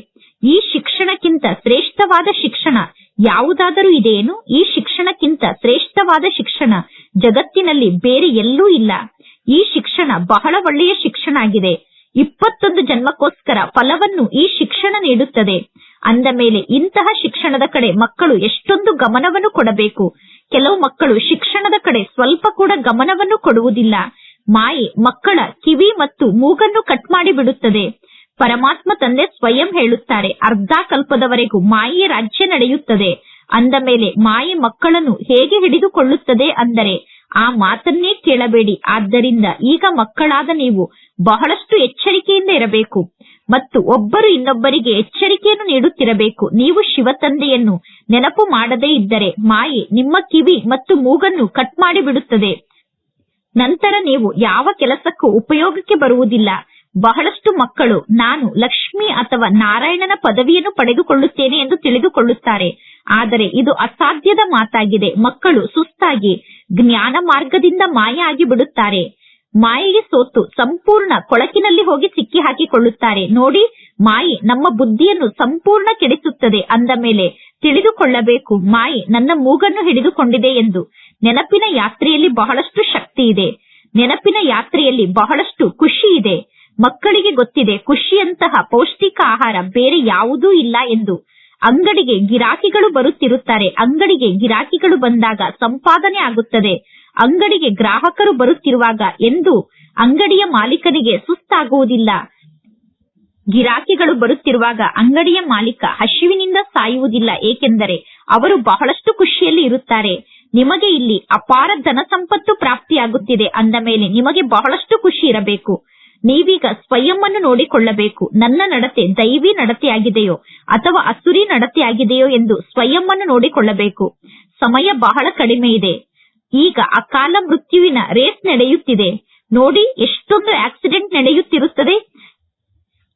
ಈ ಶಿಕ್ಷಣಕ್ಕಿಂತ ಶ್ರೇಷ್ಠವಾದ ಶಿಕ್ಷಣ ಯಾವುದಾದರೂ ಇದೆಯೇನು? ಈ ಶಿಕ್ಷಣಕ್ಕಿಂತ ಶ್ರೇಷ್ಠವಾದ ಶಿಕ್ಷಣ ಜಗತ್ತಿನಲ್ಲಿ ಬೇರೆ ಎಲ್ಲೂ ಇಲ್ಲ. ಈ ಶಿಕ್ಷಣ ಬಹಳ ಒಳ್ಳೆಯ ಶಿಕ್ಷಣ ಆಗಿದೆ ಇಪ್ಪತ್ತೊಂದು ಜನ್ಮಕ್ಕೋಸ್ಕರ ಫಲವನ್ನು ಈ ಶಿಕ್ಷಣ ನೀಡುತ್ತದೆ. ಅಂದ ಮೇಲೆ ಇಂತಹ ಶಿಕ್ಷಣದ ಕಡೆ ಮಕ್ಕಳು ಎಷ್ಟೊಂದು ಗಮನವನ್ನು ಕೊಡಬೇಕು. ಕೆಲವು ಮಕ್ಕಳು ಶಿಕ್ಷಣದ ಕಡೆ ಸ್ವಲ್ಪ ಕೂಡ ಗಮನವನ್ನು ಕೊಡುವುದಿಲ್ಲ. ಮಾಯೆ ಮಕ್ಕಳ ಕಿವಿ ಮತ್ತು ಮೂಗನ್ನು ಕಟ್ ಮಾಡಿ ಬಿಡುತ್ತದೆ ಪರಮಾತ್ಮ ತಂದೆ ಸ್ವಯಂ ಹೇಳುತ್ತಾರೆ ಅರ್ಧ ಕಲ್ಪದವರೆಗೂ ಮಾಯೆಯ ರಾಜ್ಯ ನಡೆಯುತ್ತದೆ. ಅಂದ ಮೇಲೆ ಮಾಯೆ ಮಕ್ಕಳನ್ನು ಹೇಗೆ ಹಿಡಿದುಕೊಳ್ಳುತ್ತದೆ ಅಂದರೆ, ಆ ಮಾತನ್ನೇ ಕೇಳಬೇಡಿ. ಆದ್ದರಿಂದ ಈಗ ಮಕ್ಕಳಾದ ನೀವು ಬಹಳಷ್ಟು ಎಚ್ಚರಿಕೆಯಿಂದ ಇರಬೇಕು. ಮತ್ತು ಒಬ್ಬರು ಇನ್ನೊಬ್ಬರಿಗೆ ಎಚ್ಚರಿಕೆಯನ್ನು ನೀಡುತ್ತಿರಬೇಕು. ನೀವು ಶಿವ ತಂದೆಯನ್ನು ನೆನಪು ಮಾಡದೇ ಇದ್ದರೆ ಮಾಯೆ ನಿಮ್ಮ ಕಿವಿ ಮತ್ತು ಮೂಗನ್ನು ಕಟ್ ಮಾಡಿ ಬಿಡುತ್ತದೆ ನಂತರ ನೀವು ಯಾವ ಕೆಲಸಕ್ಕೂ ಉಪಯೋಗಕ್ಕೆ ಬರುವುದಿಲ್ಲ. ಬಹಳಷ್ಟು ಮಕ್ಕಳು, ನಾನು, ಲಕ್ಷ್ಮಿ ಅಥವಾ ನಾರಾಯಣನ ಪದವಿಯನ್ನು ಪಡೆದುಕೊಳ್ಳುತ್ತೇನೆ ಎಂದು ತಿಳಿದುಕೊಳ್ಳುತ್ತಾರೆ. ಆದರೆ ಇದು ಅಸಾಧ್ಯದ ಮಾತಾಗಿದೆ. ಮಕ್ಕಳು ಸುಸ್ತಾಗಿ ಜ್ಞಾನ ಮಾರ್ಗದಿಂದ ಮಾಯ ಆಗಿ ಬಿಡುತ್ತಾರೆ ಮಾಯೆಗೆ ಸೋತು ಸಂಪೂರ್ಣ ಕೊಳಕಿನಲ್ಲಿ ಹೋಗಿ ಸಿಕ್ಕಿ ಹಾಕಿಕೊಳ್ಳುತ್ತಾರೆ. ನೋಡಿ, ಮಾಯಿ ನಮ್ಮ ಬುದ್ಧಿಯನ್ನು ಸಂಪೂರ್ಣ ಕೆಡಿಸುತ್ತದೆ. ಅಂದ ಮೇಲೆ, ತಿಳಿದುಕೊಳ್ಳಬೇಕು, ಮಾಯಿ ನನ್ನ ಮೂಗನ್ನು ಹಿಡಿದುಕೊಂಡಿದೆ ಎಂದು. ನೆನಪಿನ ಯಾತ್ರೆಯಲ್ಲಿ ಬಹಳಷ್ಟು ಶಕ್ತಿ ಇದೆ. ನೆನಪಿನ ಯಾತ್ರೆಯಲ್ಲಿ ಬಹಳಷ್ಟು ಖುಷಿ ಇದೆ. ಮಕ್ಕಳಿಗೆ ಗೊತ್ತಿದೆ, ಖುಷಿಯಂತಹ ಪೌಷ್ಟಿಕ ಆಹಾರ ಬೇರೆ ಯಾವುದೂ ಇಲ್ಲ ಎಂದು. ಅಂಗಡಿಗೆ ಗಿರಾಕಿಗಳು ಬರುತ್ತಿರುತ್ತಾರೆ. ಅಂಗಡಿಗೆ ಗಿರಾಕಿಗಳು ಬಂದಾಗ ಸಂಪಾದನೆ ಆಗುತ್ತದೆ. ಅಂಗಡಿಗೆ ಗ್ರಾಹಕರು ಬರುತ್ತಿರುವಾಗ ಎಂದು ಅಂಗಡಿಯ ಮಾಲೀಕನಿಗೆ ಸುಸ್ತಾಗುವುದಿಲ್ಲ. ಗಿರಾಕಿಗಳು ಬರುತ್ತಿರುವಾಗ ಅಂಗಡಿಯ ಮಾಲೀಕ ಹಸಿವಿನಿಂದ ಸಾಯುವುದಿಲ್ಲ, ಏಕೆಂದರೆ ಅವರು ಬಹಳಷ್ಟು ಖುಷಿಯಲ್ಲಿ ಇರುತ್ತಾರೆ. ನಿಮಗೆ ಇಲ್ಲಿ ಅಪಾರ ಧನ ಸಂಪತ್ತು ಪ್ರಾಪ್ತಿಯಾಗುತ್ತಿದೆ ಅಂದ ಮೇಲೆ ನಿಮಗೆ ಬಹಳಷ್ಟು ಖುಷಿ ಇರಬೇಕು. ನೀವೀಗ ಸ್ವಯಂ ಅನ್ನು ನೋಡಿಕೊಳ್ಳಬೇಕು. ನನ್ನ ನಡತೆ ದೈವಿ ನಡತೆಯಾಗಿದೆಯೋ ಅಥವಾ ಅಸುರಿ ನಡತೆಯಾಗಿದೆಯೋ ಎಂದು ಸ್ವಯಂ ಅನ್ನು ನೋಡಿಕೊಳ್ಳಬೇಕು. ಸಮಯ ಬಹಳ ಕಡಿಮೆ ಇದೆ. ಈಗ ಅಕಾಲ ಮೃತ್ಯುವಿನ ರೇಸ್ ನಡೆಯುತ್ತಿದೆ. ನೋಡಿ ಎಷ್ಟೊಂದು ಆಕ್ಸಿಡೆಂಟ್ ನಡೆಯುತ್ತಿರುತ್ತದೆ.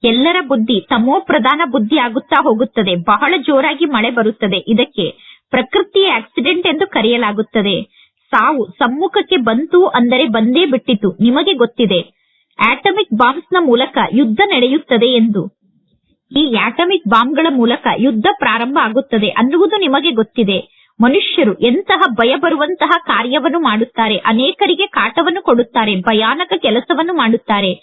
ಎಲ್ಲರ ಬುದ್ಧಿ ತಮೋ ಪ್ರಧಾನ ಬುದ್ಧಿ ಆಗುತ್ತಾ ಹೋಗುತ್ತದೆ. ಬಹಳ ಜೋರಾಗಿ ಮಳೆ ಬರುತ್ತದೆ. ಇದಕ್ಕೆ ಪ್ರಕೃತಿಯ ಆಕ್ಸಿಡೆಂಟ್ ಎಂದು ಕರೆಯಲಾಗುತ್ತದೆ. ಸಾವು ಸಮ್ಮುಖಕ್ಕೆ ಬಂತು ಅಂದರೆ ಬಂದೇ ಬಿಟ್ಟಿತು. ನಿಮಗೆ ಗೊತ್ತಿದೆ. ಆಟಮಿಕ್ ಬಾಂಬ್ಸ್ನ ಮೂಲಕ ಯುದ್ಧ ನಡೆಯುತ್ತದೆ ಎಂದು. ಈ ಆಟಮಿಕ್ ಬಾಂಬ್ಗಳ ಮೂಲಕ ಯುದ್ಧ ಪ್ರಾರಂಭ ಆಗುತ್ತದೆ ಅನ್ನುವುದು ನಿಮಗೆ ಗೊತ್ತಿದೆ. ಮನುಷ್ಯರು ಎಂತಹ ಭಯ ಬರುವಂತಹ ಕಾರ್ಯವನ್ನು ಮಾಡುತ್ತಾರೆ, ಅನೇಕರಿಗೆ ಕಾಟವನ್ನು ಕೊಡುತ್ತಾರೆ, ಭಯಾನಕ ಕೆಲಸವನ್ನು ಮಾಡುತ್ತಾರೆ,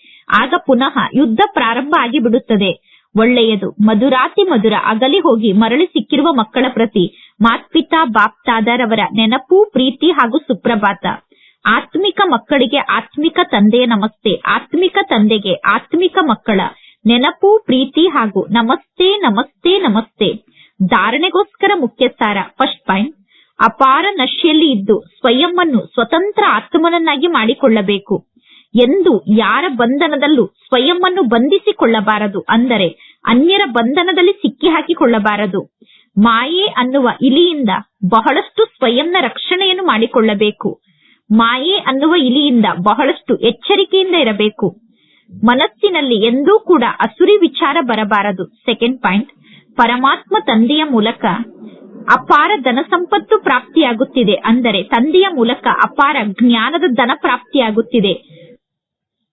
ಆಗ ಪುನಃ ಯುದ್ಧ ಪ್ರಾರಂಭ ಆಗಿಬಿಡುತ್ತದೆ. ಒಳ್ಳೆಯದು, ಮಧುರಾತಿ ಮಧುರ ಅಗಲಿ ಹೋಗಿ ಮರಳಿ ಸಿಕ್ಕಿರುವ ಮಕ್ಕಳ ಪ್ರತಿ, ಮಾತ್ಪಿತಾ ಬಾಪ್ತಾದರವರ ನೆನಪು, ಪ್ರೀತಿ ಹಾಗೂ ಸುಪ್ರಭಾತ. ಆತ್ಮಿಕ ಮಕ್ಕಳಿಗೆ ಆತ್ಮಿಕ ತಂದೆಯ ನಮಸ್ತೆ, ಆತ್ಮಿಕ ತಂದೆಗೆ ಆತ್ಮಿಕ ಮಕ್ಕಳ ನೆನಪು, ಪ್ರೀತಿ ಹಾಗೂ ನಮಸ್ತೆ ನಮಸ್ತೆ ನಮಸ್ತೆ. ಧಾರಣೆಗೋಸ್ಕರ ಮುಖ್ಯಸ್ಥಾರ ಫಸ್ಟ್ ಪಾಯಿಂಟ್ ಅಪಾರ ನಶೆಯಲ್ಲಿ ಇದ್ದು ಸ್ವಯಂ ಅನ್ನು ಸ್ವತಂತ್ರ ಆತ್ಮನನ್ನಾಗಿ ಮಾಡಿಕೊಳ್ಳಬೇಕು ಎಂದು ಯಾರ ಬಂಧನದಲ್ಲೂ ಸ್ವಯಂ ಅನ್ನು ಬಂಧಿಸಿಕೊಳ್ಳಬಾರದು ಅಂದರೆ ಅನ್ಯರ ಬಂಧನದಲ್ಲಿ ಸಿಕ್ಕಿ ಹಾಕಿಕೊಳ್ಳಬಾರದು ಮಾಯೆ ಅನ್ನುವ ಇಲಿಯಿಂದ ಬಹಳಷ್ಟು ಸ್ವಯಂನ ರಕ್ಷಣೆಯನ್ನು ಮಾಡಿಕೊಳ್ಳಬೇಕು. ಮಾಯೆ ಅನ್ನುವ ಇಲಿಯಿಂದ ಬಹಳಷ್ಟು ಎಚ್ಚರಿಕೆಯಿಂದ ಇರಬೇಕು. ಮನಸ್ಸಿನಲ್ಲಿ ಎಂದೂ ಕೂಡ ಅಸುರಿ ವಿಚಾರ ಬರಬಾರದು. ಸೆಕೆಂಡ್ ಪಾಯಿಂಟ್ ಪರಮಾತ್ಮ ತಂದೆಯ ಮೂಲಕ ಅಪಾರ ಧನ ಸಂಪತ್ತು ಪ್ರಾಪ್ತಿಯಾಗುತ್ತಿದೆ. ಅಂದರೆ ತಂದೆಯ ಮೂಲಕ ಅಪಾರ ಜ್ಞಾನದ ಧನ ಪ್ರಾಪ್ತಿಯಾಗುತ್ತಿದೆ.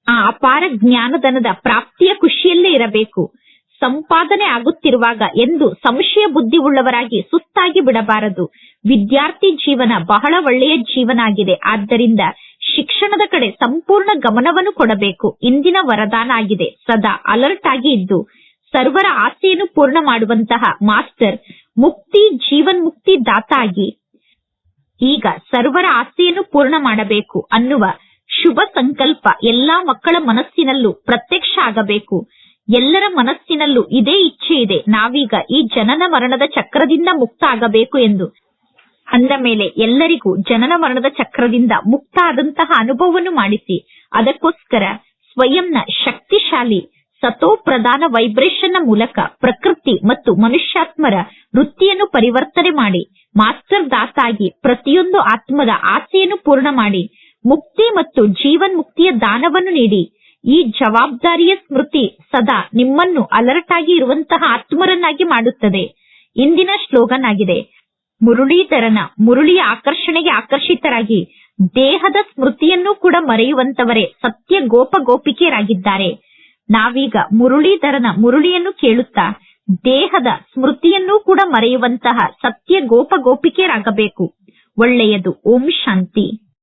ಆ ಅಪಾರ ಜ್ಞಾನಧನದ ಪ್ರಾಪ್ತಿಯ ಖುಷಿಯಲ್ಲೇ ಇರಬೇಕು. ಸಂಪಾದನೆ ಆಗುತ್ತಿರುವಾಗ ಎಂದು ಸಂಶಯ ಬುದ್ಧಿ ಉಳ್ಳವರಾಗಿ ಸುಸ್ತಾಗಿ ಬಿಡಬಾರದು. ವಿದ್ಯಾರ್ಥಿ ಜೀವನ ಬಹಳ ಒಳ್ಳೆಯ ಜೀವನ ಆಗಿದೆ ಆದ್ದರಿಂದ ಶಿಕ್ಷಣದ ಕಡೆ ಸಂಪೂರ್ಣ ಗಮನವನ್ನು ಕೊಡಬೇಕು. ಇಂದಿನ ವರದಾನ ಆಗಿದೆ. ಸದಾ ಅಲರ್ಟ್ ಆಗಿ ಇದ್ದು ಸರ್ವರ ಆಸೆಯನ್ನು ಪೂರ್ಣ ಮಾಡುವಂತಹ ಮಾಸ್ಟರ್ ಮುಕ್ತಿ, ಜೀವನ್ ಮುಕ್ತಿ ದಾತ ಆಗಿ ಈಗ ಸರ್ವರ ಆಸೆಯನ್ನು ಪೂರ್ಣ ಮಾಡಬೇಕು ಅನ್ನುವ ಶುಭ ಸಂಕಲ್ಪ ಎಲ್ಲಾ ಮಕ್ಕಳ ಮನಸ್ಸಿನಲ್ಲೂ ಪ್ರತ್ಯಕ್ಷ ಆಗಬೇಕು. ಎಲ್ಲರ ಮನಸ್ಸಿನಲ್ಲೂ ಇದೇ ಇಚ್ಛೆ ಇದೆ. ನಾವೀಗ ಈ ಜನನ ಮರಣದ ಚಕ್ರದಿಂದ ಮುಕ್ತ ಆಗಬೇಕು ಎಂದು. ಅಂದ ಮೇಲೆ ಎಲ್ಲರಿಗೂ ಜನನ ಮರಣದ ಚಕ್ರದಿಂದ ಮುಕ್ತ ಆದಂತಹ ಅನುಭವವನ್ನು ಮಾಡಿಸಿ. ಅದಕ್ಕೋಸ್ಕರ ಸ್ವಯಂನ ಶಕ್ತಿಶಾಲಿ ಸತೋ ಪ್ರಧಾನ ವೈಬ್ರೇಷನ್ನ ಮೂಲಕ ಪ್ರಕೃತಿ ಮತ್ತು ಮನುಷ್ಯಾತ್ಮರ ವೃತ್ತಿಯನ್ನು ಪರಿವರ್ತನೆ ಮಾಡಿ, ಮಾಸ್ಟರ್ ದಾತಾಗಿ ಪ್ರತಿಯೊಂದು ಆತ್ಮದ ಆಸೆಯನ್ನು ಪೂರ್ಣ ಮಾಡಿ, ಮುಕ್ತಿ ಮತ್ತು ಜೀವನ್ ಮುಕ್ತಿಯ ದಾನವನ್ನು ನೀಡಿ, ಈ ಜವಾಬ್ದಾರಿಯ ಸ್ಮೃತಿ ಸದಾ ನಿಮ್ಮನ್ನು ಅಲರ್ಟ್ ಆಗಿ ಇರುವಂತಹ ಆತ್ಮರನ್ನಾಗಿ ಮಾಡುತ್ತದೆ. ಇಂದಿನ ಸ್ಲೋಗನ್ ಆಗಿದೆ, ಮುರಳೀಧರನ ಮುರುಳಿಯ ಆಕರ್ಷಣೆಗೆ ಆಕರ್ಷಿತರಾಗಿ, ದೇಹದ ಸ್ಮೃತಿಯನ್ನು ಕೂಡ ಮರೆಯುವಂತವರೇ ಸತ್ಯ ಗೋಪ ಗೋಪಿಕೆಯರಾಗಿದ್ದಾರೆ ನಾವೀಗ ಮುರುಳೀಧರನ ಮುರುಳಿಯನ್ನು ಕೇಳುತ್ತಾ ದೇಹದ ಸ್ಮೃತಿಯನ್ನೂ ಕೂಡ ಮರೆಯುವಂತಹ ಸತ್ಯ ಗೋಪ ಗೋಪಿಕೆಯರಾಗಬೇಕು ಒಳ್ಳೆಯದು. ಓಂ ಶಾಂತಿ.